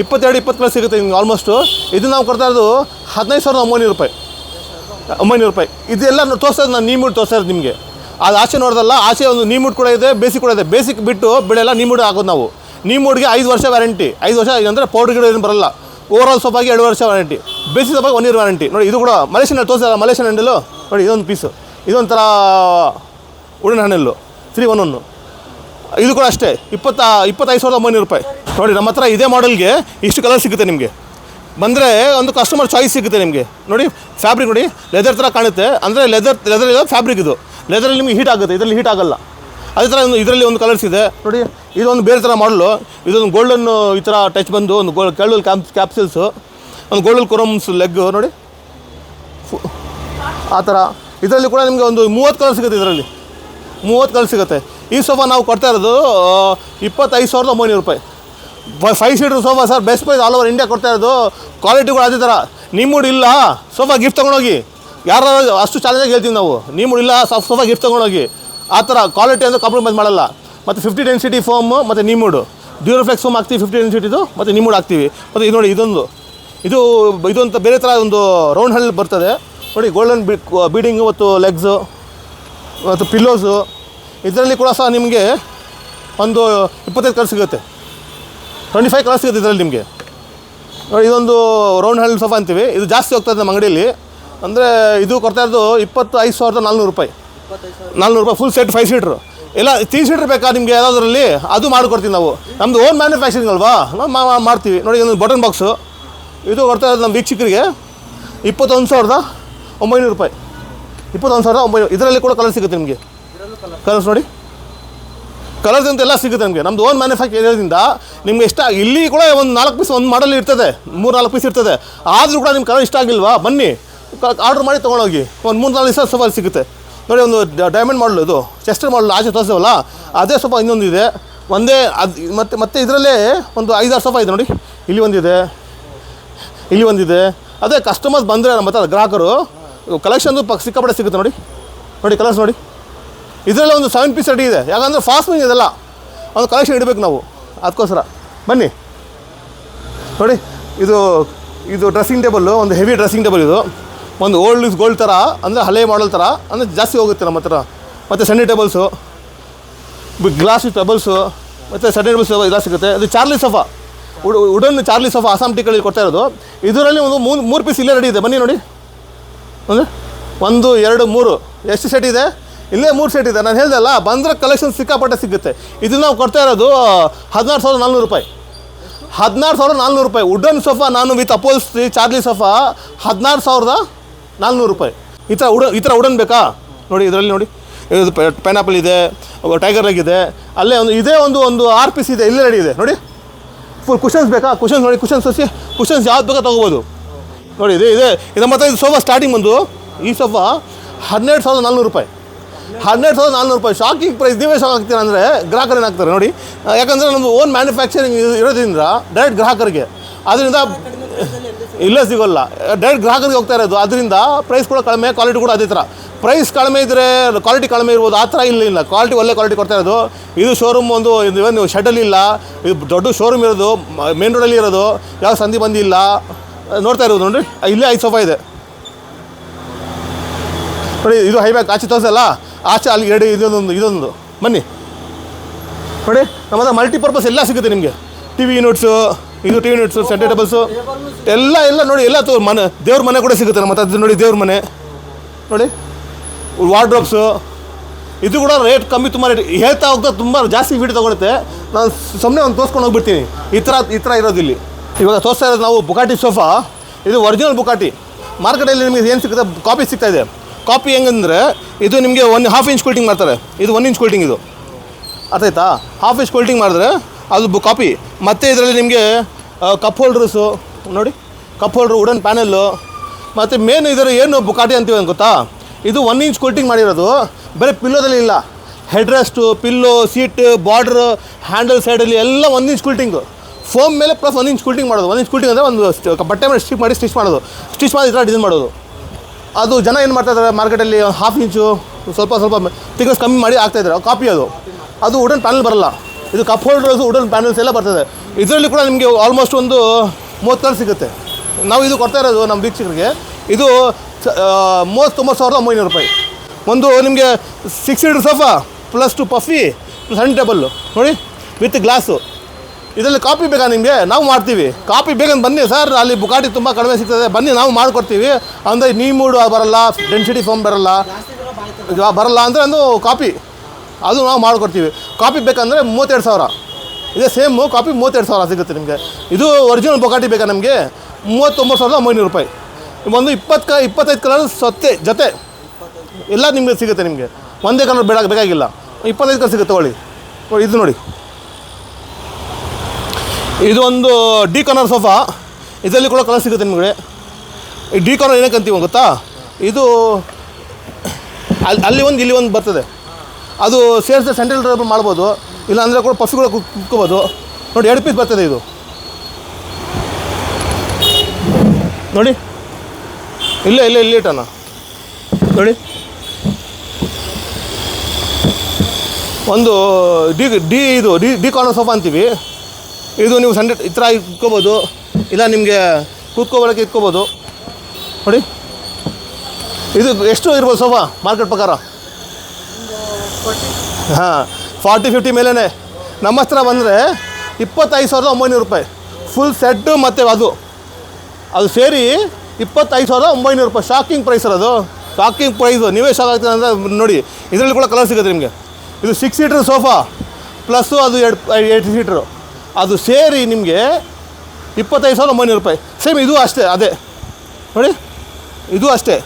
ಇಪ್ಪತ್ತೆರಡು ಇಪ್ಪತ್ತು ಕಲರ್ ಸಿಗುತ್ತೆ ನಿಮ್ಗೆ ಆಲ್ಮೋಸ್ಟು ಇದು ನಾವು ಕೊಡ್ತಾ ಇರೋದು ಹದಿನೈದು ಸಾವಿರದ ಒಂಬೈನೂರು ರೂಪಾಯಿ. ಒಂಬೈನೂರು ರೂಪಾಯಿ ಇದೆಲ್ಲ ತೋರಿಸೋದು ನಾನು ನೀಮುಡ್ ತೋರಿಸ್ತಾ ಇರೋದು ನಿಮಗೆ. ಅದು ಆಚೆ ನೋಡ್ದಲ್ಲ, ಆಚೆ ಒಂದು ನೀಮುಡ್ ಕೂಡ ಇದೆ, ಬೇಸಿಕ್ ಕೂಡ ಇದೆ. ಬೇಸಿಕ್ ಬಿಟ್ಟು ಬೆಳೆಲ್ಲ ನೀಮುಡ್ ಹಾಕೋದು ನಾವು. ನೀಮುಡ್ಗೆ ಐದು ವರ್ಷ ವ್ಯಾರಂಟಿ ಐದು ವರ್ಷ ಅಂದರೆ ಪೌಡರ್ ಗಿಡ ಏನು ಬರಲ್ಲ. ಓವರ್ ಆಲ್ ಸೋಪಾಗಿ ಎರಡು ವರ್ಷ ವ್ಯಾರಂಟಿ ಬೇಸಿಕ್ ಸೊಪ್ಪಾಗಿ ಒನ್ ಇಯರ್ ವ್ಯಾರಂಟಿ ನೋಡಿ, ಇದು ಕೂಡ ಮಲೇಷಿಯನ್ ತೋರಿಸಲ್ಲ ಮಲೇಷಿಯನ್ ಹ್ಯಾಂಡಲು ನೋಡಿ, ಇದೊಂದು ಪೀಸು ಇದೊಂಥರ ಉಡಿನ ಹಣ್ಣಲ್ಲು. ತ್ರೀ ಒನ್ ಒನ್ನು ಇದು ಕೂಡ ಅಷ್ಟೇ. ಇಪ್ಪತ್ತ, ಇಪ್ಪತ್ತೈದು ಸಾವಿರದ ಒಂಬೈನೂರು ರೂಪಾಯಿ. ನೋಡಿ, ನಮ್ಮ ಹತ್ರ ಇದೇ ಮಾಡಲ್ಗೆ ಇಷ್ಟು ಕಲರ್ ಸಿಗುತ್ತೆ ನಿಮಗೆ. ಬಂದರೆ ಒಂದು ಕಸ್ಟಮರ್ ಚಾಯ್ಸ್ ಸಿಗುತ್ತೆ ನಿಮಗೆ. ನೋಡಿ ಫ್ಯಾಬ್ರಿಕ್ ನೋಡಿ ಲೆದರ್ ಥರ ಕಾಣುತ್ತೆ. ಅಂದರೆ ಲೆದರ್ ಲೆದರ್ ಇದೆ ಫ್ಯಾಬ್ರಿಕ್ ಇದು. ಲೆದರಲ್ಲಿ ನಿಮಗೆ ಹೀಟ್ ಆಗುತ್ತೆ, ಇದರಲ್ಲಿ ಹೀಟ್ ಆಗಲ್ಲ. ಅದೇ ಥರ ಒಂದು ಇದರಲ್ಲಿ ಒಂದು ಕಲರ್ಸ್ ಇದೆ. ನೋಡಿ, ಇದೊಂದು ಬೇರೆ ಥರ ಮಾಡಲು ಇದೊಂದು ಗೋಲ್ಡನ್ ಈ ಥರ ಟಚ್ ಬಂದು, ಒಂದು ಗೋಲ್ ಕೆಳಲ್ ಕ್ಯಾಪ್ ಕ್ಯಾಪ್ಸಲ್ಸು ಒಂದು ಗೋಲ್ಡನ್ ಕೊರಮ್ಸ್ ಲೆಗ್ ನೋಡಿ. ಆ ಥರ ಇದರಲ್ಲಿ ಕೂಡ ನಿಮಗೆ ಒಂದು ಮೂವತ್ತು ಕಲರ್ ಸಿಗುತ್ತೆ ಇದರಲ್ಲಿ. ಮೂವತ್ತು ಕಲರ್ ಸಿಗುತ್ತೆ. ಈ ಸೋಫಾ ನಾವು ಕೊಡ್ತಾ ಇರೋದು ಇಪ್ಪತ್ತೈದು ಸಾವಿರದ ಒಂಬೈನೂರು ರೂಪಾಯಿ. Five seater sofa sir best price all over India ಕೊಡ್ತಾ ಇರೋದು. ಕ್ವಾಲಿಟಿ ಕೂಡ ಅದೇ ಥರ ನಿಮ್ಮೂಡು ಇಲ್ಲ ಸೋಫಾ ಗಿಫ್ಟ್ ತೊಗೊಂಡೋಗಿ. ಯಾರು ಅಷ್ಟು ಚಾಲೆಂಜಾಗಿ ಹೇಳ್ತೀವಿ ನಾವು. ನಿಮ್ಮೂಡು ಇಲ್ಲ ಸೋಫಾ ಗಿಫ್ಟ್ ತೊಗೊಂಡೋಗಿ. ಆ ಥರ ಕ್ವಾಲಿಟಿ ಅಂದರೆ ಕಾಂಪ್ರಮೈಸ್ ಮಾಡಲ್ಲ. ಮತ್ತು ಫಿಫ್ಟಿ ಡೆನ್ಸಿಟಿ ಫೋಮ್ ಮತ್ತು ನಿಮ್ಮೂಡು ಡ್ಯೂರೋಫ್ಲೆಕ್ಸ್ ಫೋಮ್ ಹಾಕ್ತೀವಿ ಫಿಫ್ಟಿ ಡೆನ್ಸಿಟಿದು ಮತ್ತು ನಿಮ್ಮೂಡು ಹಾಕ್ತೀವಿ. ಮತ್ತು ಇದು ನೋಡಿ, ಇದೊಂದು. ಇದು, ಇದೊಂದು ಬೇರೆ ಥರ ಒಂದು ರೌಂಡ್ ಹಳ್ಳಿ ಬರ್ತದೆ. ನೋಡಿ ಗೋಲ್ಡನ್ ಬೀಡಿಂಗು ಮತ್ತು ಲೆಗ್ಸು ಮತ್ತು ಪಿಲ್ಲೋಸು ಇದರಲ್ಲಿ ಕೂಡ ಸಹ ನಿಮಗೆ ಒಂದು ಇಪ್ಪತ್ತೈದು ಕಲರ್ ಸಿಗುತ್ತೆ. ಟ್ವೆಂಟಿ ಫೈವ್ ಕಲರ್ ಸಿಗುತ್ತೆ ಇದರಲ್ಲಿ ನಿಮಗೆ? ನೋಡಿ, ಇದೊಂದು ರೌಂಡ್ ಹ್ಯಾಂಡ್ ಸೋಫಾ ಅಂತೀವಿ. ಇದು ಜಾಸ್ತಿ ಹೋಗ್ತದೆ ನಮ್ಮ ಅಂಗಡಿಯಲ್ಲಿ ಅಂದರೆ ಇದು ಕೊಡ್ತಾ ಇರೋದು ಇಪ್ಪತ್ತು ಐದು ಸಾವಿರದ ನಾಲ್ನೂರು ರೂಪಾಯಿ. ನಾಲ್ನೂರು ರೂಪಾಯಿ ಫುಲ್ ಸೆಟ್ ಫೈವ್ ಸೀಟ್ರು ಎಲ್ಲ ತ್ರೀ ಸೀಟ್ರ್ ಬೇಕಾ ನಿಮಗೆ ಯಾವುದಾದ್ರಲ್ಲಿ? ಅದು ಮಾಡಿಕೊಡ್ತೀವಿ ನಾವು. ನಮ್ಮದು ಓನ್ ಮ್ಯಾನುಫ್ಯಾಕ್ಚರಿಂಗ್ ಅಲ್ವಾ? ನಾವು ಮಾಡ್ತೀವಿ. ನೋಡಿ, ಇದೊಂದು ಬಟನ್ ಬಾಕ್ಸು ಇದು ಕೊಡ್ತಾ ಇರೋದು ನಮ್ಮ ವೀಕ್ಷಕರಿಗೆ ಇಪ್ಪತ್ತೊಂದು ಸಾವಿರದ ಒಂಬೈನೂರು ರೂಪಾಯಿ. ಇಪ್ಪತ್ತೊಂದು ಸಾವಿರದ ಒಂಬೈನೂರು. ಇದರಲ್ಲಿ ಕೂಡ ಕಲರ್ ಸಿಗುತ್ತೆ ನಿಮಗೆ? ಕಲರ್ಸ್ ನೋಡಿ. ಕಲರ್ಸ್ ಅಂತೆಲ್ಲ ಸಿಗುತ್ತೆ ನಮಗೆ. ನಮ್ದು ಓನ್ ಮ್ಯಾನುಫ್ಯಾಕ್ಚರ್ ಇರೋದ್ರಿಂದ ನಿಮ್ಗೆ ಇಷ್ಟ ಇಲ್ಲಿ ಕೂಡ ಒಂದು ನಾಲ್ಕು ಪೀಸ್ ಒಂದು ಮಾಡಲ್ ಇರ್ತದೆ. ಮೂರು ನಾಲ್ಕು ಪೀಸ್ ಇರ್ತದೆ. ಆದರೂ ಕೂಡ ನಿಮ್ಮ ಕಲರ್ ಇಷ್ಟ ಆಗಿಲ್ವಾ? ಬನ್ನಿ. ಆರ್ಡ್ರ್ ಮಾಡಿ ತೊಗೊಂಡೋಗಿ. ಒಂದು ಮೂರು ನಾಲ್ಕು ದಿವಸ ಸವಾಲು ಸಿಗುತ್ತೆ. ನೋಡಿ, ಒಂದು ಡೈಮಂಡ್ ಮಾಡಲ್ ಇದು. ಚೆಸ್ಟರ್ ಮಾಡಲ್ ಆಚೆ ತೋರಿಸ್ತೇವಲ್ಲ ಅದೇ ಸ್ವಲ್ಪ ಇನ್ನೊಂದು ಇದೆ. ಒಂದೇ ಅದು ಮತ್ತೆ ಮತ್ತೆ ಇದರಲ್ಲೇ ಒಂದು ಐದಾರು ಸೋಫಾ ಇದೆ ನೋಡಿ. ಇಲ್ಲಿ ಒಂದಿದೆ. ಇಲ್ಲಿ ಒಂದಿದೆ. ಅದೇ ಕಸ್ಟಮರ್ಸ್ ಬಂದರೆ ನಮ್ಮ ಹತ್ರ ಗ್ರಾಹಕರು ಕಲೆಕ್ಷನ್ದು ಸಿಕ್ಕಾಪಟ್ಟೆ ಸಿಗುತ್ತೆ ನೋಡಿ. ನೋಡಿ ಕಲರ್ಸ್ ನೋಡಿ. ಇದರಲ್ಲಿ ಒಂದು ಸೆವೆನ್ ಪೀಸ್ ರೆಡಿ ಇದೆ. ಯಾಕಂದರೆ ಫಾಸ್ಟ್ ಮೂವಿಂಗ್ ಇದೆಲ್ಲ. ಒಂದು ಕಲೆಕ್ಷನ್ ಇಡಬೇಕು ನಾವು. ಅದಕ್ಕೋಸ್ಕರ. ಬನ್ನಿ. ನೋಡಿ, ಇದು ಇದು ಡ್ರೆಸ್ಸಿಂಗ್ ಟೇಬಲ್ಲು ಒಂದು ಹೆವಿ ಡ್ರೆಸ್ಸಿಂಗ್ ಟೇಬಲ್ ಇದು. ಒಂದು ಓಲ್ಡ್ ಇಸ್ ಗೋಲ್ಡ್ ಥರ ಅಂದರೆ ಹಳೆ ಮಾಡಲ್ ಥರ ಅಂದರೆ ಜಾಸ್ತಿ ಹೋಗುತ್ತೆ ನಮ್ಮ ಹತ್ರ. ಮತ್ತು ಸಣ್ಣ ಟೇಬಲ್ಸು ಗ್ಲಾಸ್ ಟೇಬಲ್ಸು ಮತ್ತು ಸಣ್ಣ ಟೇಬಲ್ಸ್ ಎಲ್ಲ ಸಿಗುತ್ತೆ. ಅದು Charlie sofa wood, wooden Charlie sofa Assam ಟೀಕಲ್ಲಿ ಕೊಡ್ತಾ ಇರೋದು. ಇದರಲ್ಲಿ ಒಂದು ಮೂರು ಮೂರು ಪೀಸ್ ಇಲ್ಲೇ ರೆಡಿ ಇದೆ. ಬನ್ನಿ ನೋಡಿ. ಅಂದರೆ ಒಂದು, ಎರಡು, ಮೂರು. ಎಷ್ಟು ಸೆಟ್ ಇದೆ? ಇಲ್ಲೇ ಮೂರು ಸೆಟ್ ಇದೆ. ನಾನು ಹೇಳ್ದಲ್ಲ ಬಂದರೆ ಕಲೆಕ್ಷನ್ ಸಿಕ್ಕಾಪಟ್ಟೆ ಸಿಗುತ್ತೆ. ಇದು ನಾವು ಕೊಡ್ತಾ ಇರೋದು ಹದಿನಾರು ಸಾವಿರದ ನಾಲ್ನೂರು ರೂಪಾಯಿ. ಹದಿನಾರು ಸಾವಿರದ ನಾಲ್ನೂರು ರೂಪಾಯಿ. ವುಡನ್ ಸೋಫಾ ನಾನು ವಿತ್ ಅಪೋಲ್ಸ್ಟ್ರಿ ಚಾರ್ಲಿ ಸೋಫಾ ಹದಿನಾರು ಸಾವಿರದ ನಾಲ್ನೂರು ರೂಪಾಯಿ. ಈ ಥರ ಉಡ ಈ ಥರ ಉಡನ್ ಬೇಕಾ? ನೋಡಿ, ಇದರಲ್ಲಿ ನೋಡಿ. ಇದು ಪೈನಾಪಲ್ ಇದೆ ಟೈಗರ್ ಲೆಗ್ ಇದೆ. ಅಲ್ಲೇ ಒಂದು ಇದೇ ಒಂದು ಒಂದು ಆರ್ ಪೀಸ್ ಇದೆ. ಇಲ್ಲೇ ರೆಡಿ ಇದೆ. ನೋಡಿ. ಫುಲ್ ಕುಷನ್ಸ್ ಬೇಕಾ? ಕುಷನ್ಸ್ ನೋಡಿ ಕುಷನ್ಸ್ ಹಸಿ ಕುಷನ್ಸ್ ಯಾವ್ದು ಬೇಕಾ ತೊಗೋಬೋದು? ನೋಡಿ, ಇದೆ ಇದೆ. ಇದು ಮತ್ತೆ ಇದು ಸೋಫಾ ಸ್ಟಾರ್ಟಿಂಗ್ ಬಂದು, ಈ ಸೋಫಾ ಹನ್ನೆರಡು ಸಾವಿರದ ನಾಲ್ನೂರು ರೂಪಾಯಿ. ಹನ್ನೆರಡು ಸಾವಿರದ ನಾನ್ನೂರು ರೂಪಾಯಿ. ಶಾಕಿಂಗ್ ಪ್ರೈಸ್ ನೀವೇ ಶಾಕ್ ಹಾಕ್ತೀರ ಅಂದರೆ ಗ್ರಾಹಕರು ಏನಾಗ್ತಾರೆ ನೋಡಿ. ಯಾಕಂದರೆ ನಮ್ಮದು ಓನ್ ಮ್ಯಾನುಫ್ಯಾಕ್ಚರಿಂಗ್ ಇರೋದ್ರಿಂದ ಡೈರೆಕ್ಟ್ ಗ್ರಾಹಕರಿಗೆ ಅದರಿಂದ ಇಲ್ಲೇ ಸಿಗೋಲ್ಲ. ಡೈರೆಕ್ಟ್ ಗ್ರಾಹಕರಿಗೆ ಹೋಗ್ತಾ ಇರೋದು. ಅದರಿಂದ ಪ್ರೈಸ್ ಕೂಡ ಕಡಿಮೆ ಕ್ವಾಲಿಟಿ ಕೂಡ ಅದೇ ಥರ ಪ್ರೈಸ್ ಕಡಿಮೆ ಇದ್ದರೆ ಕ್ವಾಲಿಟಿ ಕಡಿಮೆ ಇರ್ಬೋದು. ಆ ಥರ ಇಲ್ಲ ಇಲ್ಲ. ಕ್ವಾಲಿಟಿ ಒಳ್ಳೆ ಕ್ವಾಲಿಟಿ ಕೊಡ್ತಾ ಇರೋದು. ಇದು ಶೋರೂಮ್ ಒಂದು, ಇದು ಏನು ಶೆಡಲ್ ಇಲ್ಲ. ಇದು ದೊಡ್ಡ ಶೋರೂಮ್ ಇರೋದು ಮೇನ್ ರೋಡಲ್ಲಿ ಇರೋದು. ಯಾವ ಸಂಧಿ ಬಂದಿಲ್ಲ ನೋಡ್ತಾ ಇರೋದು ನೋಡಿರಿ. ಇಲ್ಲೇ ಐದು ಸೋಫಾ ಇದೆ. ನೋಡಿ, ಇದು ಹೈಬ್ಯಾಕ್ ಆಚೆ ತೋರಿಸಲ್ಲ ಆಚೆ ಅಲ್ಲಿ ಎರಡು, ಇದೊಂದು ಇದೊಂದು. ಬನ್ನಿ. ನೋಡಿ ನಮ್ಮ ಹತ್ರ ಮಲ್ಟಿಪರ್ಪಸ್ ಎಲ್ಲ ಸಿಗುತ್ತೆ ನಿಮಗೆ. ಟಿ ವಿ ಯೂನಿಟ್ಸು ಇದು T V units centre tables ಎಲ್ಲ ಎಲ್ಲ ನೋಡಿ, ಎಲ್ಲ ತೋ ಮನೆ, ದೇವ್ರ ಮನೆ ಕೂಡ ಸಿಗುತ್ತೆ ನಮ್ಮ ಹತ್ರ. ನೋಡಿ, ದೇವ್ರ ಮನೆ. ನೋಡಿ ವಾರ್ಡ್ರೋಬ್ಸು ಇದು ಕೂಡ ರೇಟ್ ಕಮ್ಮಿ, ತುಂಬ ರೇಟ್ ಹೇಳ್ತಾ ಹೋಗ್ತಾ ತುಂಬ ಜಾಸ್ತಿ ವೀಡಿಯೋ ತೊಗೊಳುತ್ತೆ. ನಾನು ಸುಮ್ಮನೆ ಒಂದು ತೋರ್ಸ್ಕೊಂಡು ಹೋಗ್ಬಿಡ್ತೀನಿ. ಈ ಥರ ಈ ಥರ ಇರೋದು ಇಲ್ಲಿ. ಇವಾಗ ತೋರಿಸ್ತಾ ಇರೋದು ನಾವು ಬುಕಾಟಿ ಸೋಫಾ ಇದು ಒರಿಜಿನಲ್ ಬುಕಾಟಿ ಮಾರ್ಕೆಟಲ್ಲಿ ನಿಮಗೆ ಏನು ಸಿಗುತ್ತೆ? ಕಾಪಿ ಸಿಗ್ತಾಯಿದೆ ಕಾಪಿ ಹೆಂಗಂದ್ರೆ ಇದು ನಿಮಗೆ ಒನ್ ಹಾಫ್ ಇಂಚ್ ಕೋಲ್ಟಿಂಗ್ ಮಾಡ್ತಾರೆ. ಇದು ಒನ್ ಇಂಚ್ ಕೋಲ್ಟಿಂಗ್ ಇದು. ಅರ್ಥ ಆಯ್ತಾ ಹಾಫ್ ಇಂಚ್ ಕೋಲ್ಟಿಂಗ್ ಮಾಡಿದ್ರೆ ಅದು ಕಾಪಿ. ಮತ್ತು ಇದರಲ್ಲಿ ನಿಮಗೆ ಕಪ್ ಹೋಲ್ಡ್ರಸ್ಸು ನೋಡಿ. ಕಪ್ ಹೋಲ್ಡ್ರು ವುಡನ್ ಪ್ಯಾನೆಲ್ಲು ಮತ್ತು ಮೇನ್ ಇದರ ಏನು ಬುಕಾಟಿ ಅಂತೀವಿ ಅಂತ ಗೊತ್ತಾ? ಇದು ಒನ್ ಇಂಚ್ ಕೋಲ್ಟಿಂಗ್ ಮಾಡಿರೋದು. ಬರೀ ಪಿಲ್ಲೋದಲ್ಲಿ ಇಲ್ಲ. Head rest pillow seat border handle ಸೈಡಲ್ಲಿ ಎಲ್ಲ ಒನ್ ಇಂಚ್ ಕೂಲ್ಟಿಂಗು ಫೋಮ್ ಮೇಲೆ ಪ್ಲಸ್ ಒಂದು ಇಂಚ್ ಕೂಲ್ಟಿಂಗ್ ಮಾಡೋದು. ಒನ್ ಇಂಚ್ ಕೂಲ್ಟಿಂಗ್ ಅಂದರೆ ಒಂದು ಬಟ್ಟೆ ಮೇಲೆ ಸ್ಟಿಚ್ ಮಾಡಿ ಸ್ಟಿಚ್ ಮಾಡೋದು. ಸ್ಟಿಚ್ ಮಾಡಿ ಈ ಡಿಸೈನ್ ಮಾಡೋದು. ಅದು ಜನ ಏನು ಮಾಡ್ತಾ ಇದ್ದಾರೆ ಮಾರ್ಕೆಟಲ್ಲಿ ಹಾಫ್ ಇಂಚು ಸ್ವಲ್ಪ ಸ್ವಲ್ಪ ತಿಕ್ನೆಸ್ ಕಮ್ಮಿ ಮಾಡಿ ಆಗ್ತಾ ಇದ್ದಾರೆ ಕಾಪಿ ಅದು. ಅದು ವುಡನ್ ಪ್ಯಾನಲ್ ಬರಲ್ಲ. ಇದು ಕಪ್ ಹೋಲ್ಡರ್ಸ್ ವುಡನ್ ಪ್ಯಾನಲ್ಸ್ ಎಲ್ಲ ಬರ್ತದೆ ಇದರಲ್ಲಿ ಕೂಡ ನಿಮಗೆ ಆಲ್ಮೋಸ್ಟ್ ಒಂದು ಮೂವತ್ತು ಕಲರ್ ಸಿಗುತ್ತೆ. ನಾವು ಇದು ಕೊಡ್ತಾ ಇರೋದು ನಮ್ಮ ವೀಕ್ಷಕರಿಗೆ. ಇದು ಮೂವತ್ತೊಂಬತ್ತು ಸಾವಿರದ ಒಂಬೈನೂರು ರೂಪಾಯಿ. ಒಂದು ನಿಮಗೆ six seater sofa plus two puffy ಸಣ್ಣ ಟೇಬಲ್ಲು ನೋಡಿ ವಿತ್ ಗ್ಲಾಸು ಇದರಲ್ಲಿ ಕಾಪಿ ಬೇಕಾ ನಿಮಗೆ? ನಾವು ಮಾಡ್ತೀವಿ. ಕಾಪಿ ಬೇಕಂದು ಬನ್ನಿ ಸರ್, ಅಲ್ಲಿ ಬುಕಾಟಿ ತುಂಬ ಕಡಿಮೆ ಸಿಗ್ತದೆ. ಬನ್ನಿ, ನಾವು ಮಾಡಿಕೊಡ್ತೀವಿ. ಅಂದರೆ ನೀ ಮೂಡು ಬರಲ್ಲ ಡೆನ್ಸಿಟಿ ಫಾರ್ಮ್ ಬರಲ್ಲ. ಬರಲ್ಲ ಅಂದರೆ ಒಂದು ಕಾಪಿ. ಅದು ನಾವು ಮಾಡಿಕೊಡ್ತೀವಿ. ಕಾಪಿ ಬೇಕಂದರೆ ಮೂವತ್ತೆರಡು ಸಾವಿರ. ಇದೇ ಸೇಮು, ಕಾಪಿ ಮೂವತ್ತೆರಡು ಸಾವಿರ ಸಿಗುತ್ತೆ ನಿಮಗೆ. ಇದು ಒರಿಜಿನಲ್ ಬೊಕಾಟಿ ಬೇಕಾ ನಮಗೆ? ಮೂವತ್ತೊಂಬತ್ತು ಸಾವಿರದ ಒಂಬೈನೂರು ರೂಪಾಯಿ. ಒಂದು ಇಪ್ಪತ್ತು ಕ ಇಪ್ಪತ್ತೈದು ಕಲರ್ ಸೊತ್ತೆ, ಜೊತೆ. ಎಲ್ಲ ನಿಮಗೆ ಸಿಗುತ್ತೆ ನಿಮಗೆ. ಒಂದೇ ಕಲರ್ ಬೇಡ, ಬೇಕಾಗಿಲ್ಲ. ಇಪ್ಪತ್ತೈದು ಕಲರ್ ಸಿಗುತ್ತೆ, ತಗೊಳ್ಳಿ. ಇದು ನೋಡಿ. ಇದು ಒಂದು ಡಿ ಕಾರ್ನರ್ ಸೋಫಾ ಇದರಲ್ಲಿ ಕೂಡ ಕಲರ್ ಸಿಗುತ್ತೆ ನಿಮಗೆ. ಈ ಡಿ ಕಾರ್ನರ್ ಏನಕ್ಕೆ ಅಂತೀವಿ ಗೊತ್ತಾ? ಇದು ಅಲ್ಲಿ ಅಲ್ಲಿ ಒಂದು, ಇಲ್ಲಿ ಒಂದು ಬರ್ತದೆ. ಅದು ಸೇರಿಸಿದ ಸೆಂಟ್ರಲ್ ಟೇಬಲ್ ಮಾಡ್ಬೋದು. ಇಲ್ಲಾಂದರೆ ಕೂಡ ಕುತ್- ಕುತ್ಕೋಬೋದು ನೋಡಿ, ಎರಡು ಪೀಸ್ ಬರ್ತದೆ ಇದು. ನೋಡಿ. ಇಲ್ಲ ಇಲ್ಲ, ಇಲ್ಲಿ ಇಟ್ಟಣ ನೋಡಿ. ಒಂದು ಡಿ ಡಿ ಇದು, ಡಿ ಡಿ ಕಾರ್ನರ್ ಸೋಫಾ ಅಂತೀವಿ. ಇದು ನೀವು ಸಂಡೆ ಈ ಥರ ಇಟ್ಕೋಬೋದು. ಇಲ್ಲ ನಿಮಗೆ ಕೂತ್ಕೋಬೋಳಕ್ಕೆ ಇಟ್ಕೋಬೋದು. ನೋಡಿ. ಇದು ಎಷ್ಟು ಇರ್ಬೋದು ಸೋಫಾ? ಮಾರ್ಕೆಟ್ ಪ್ರಕಾರ? ಹಾಂ, ಫಾರ್ಟಿ, ಫಿಫ್ಟಿ ಮೇಲೇ ನಮ್ಮ ಹತ್ರ ಬಂದರೆ ಇಪ್ಪತ್ತೈದು ಸಾವಿರದ ಒಂಬೈನೂರು ರೂಪಾಯಿ. ಫುಲ್ ಸೆಟ್ಟು ಮತ್ತು ಅದು. ಅದು ಸೇರಿ ಇಪ್ಪತ್ತೈದು ಸಾವಿರದ ಒಂಬೈನೂರು ರೂಪಾಯಿ. ಶಾಕಿಂಗ್ ಪ್ರೈಸ್ ಅದು. ಶಾಕಿಂಗ್ ಪ್ರೈಸು ನೀವೇ ಶಾಕ್ ಆಗ್ತೀರ ಅಂದರೆ ನೋಡಿ, ಇದರಲ್ಲಿ ಕೂಡ ಕಲರ್ ಸಿಗುತ್ತೆ ನಿಮಗೆ. ಇದು ಸಿಕ್ಸ್ ಸೀಟ್ರ್ ಸೋಫಾ ಪ್ಲಸ್ಸು ಅದು ಎರಡು ಏಟ್ ಸೀಟ್ರು ಅದು ಸೇರಿ ನಿಮಗೆ ಇಪ್ಪತ್ತೈದು ಸಾವಿರದ ಒಂಬೈನೂರು ರೂಪಾಯಿ. ಸೇಮ್ ಇದು ಅಷ್ಟೇ, ಅದೇ. ನೋಡಿ, ಇದು ಅಷ್ಟೇ.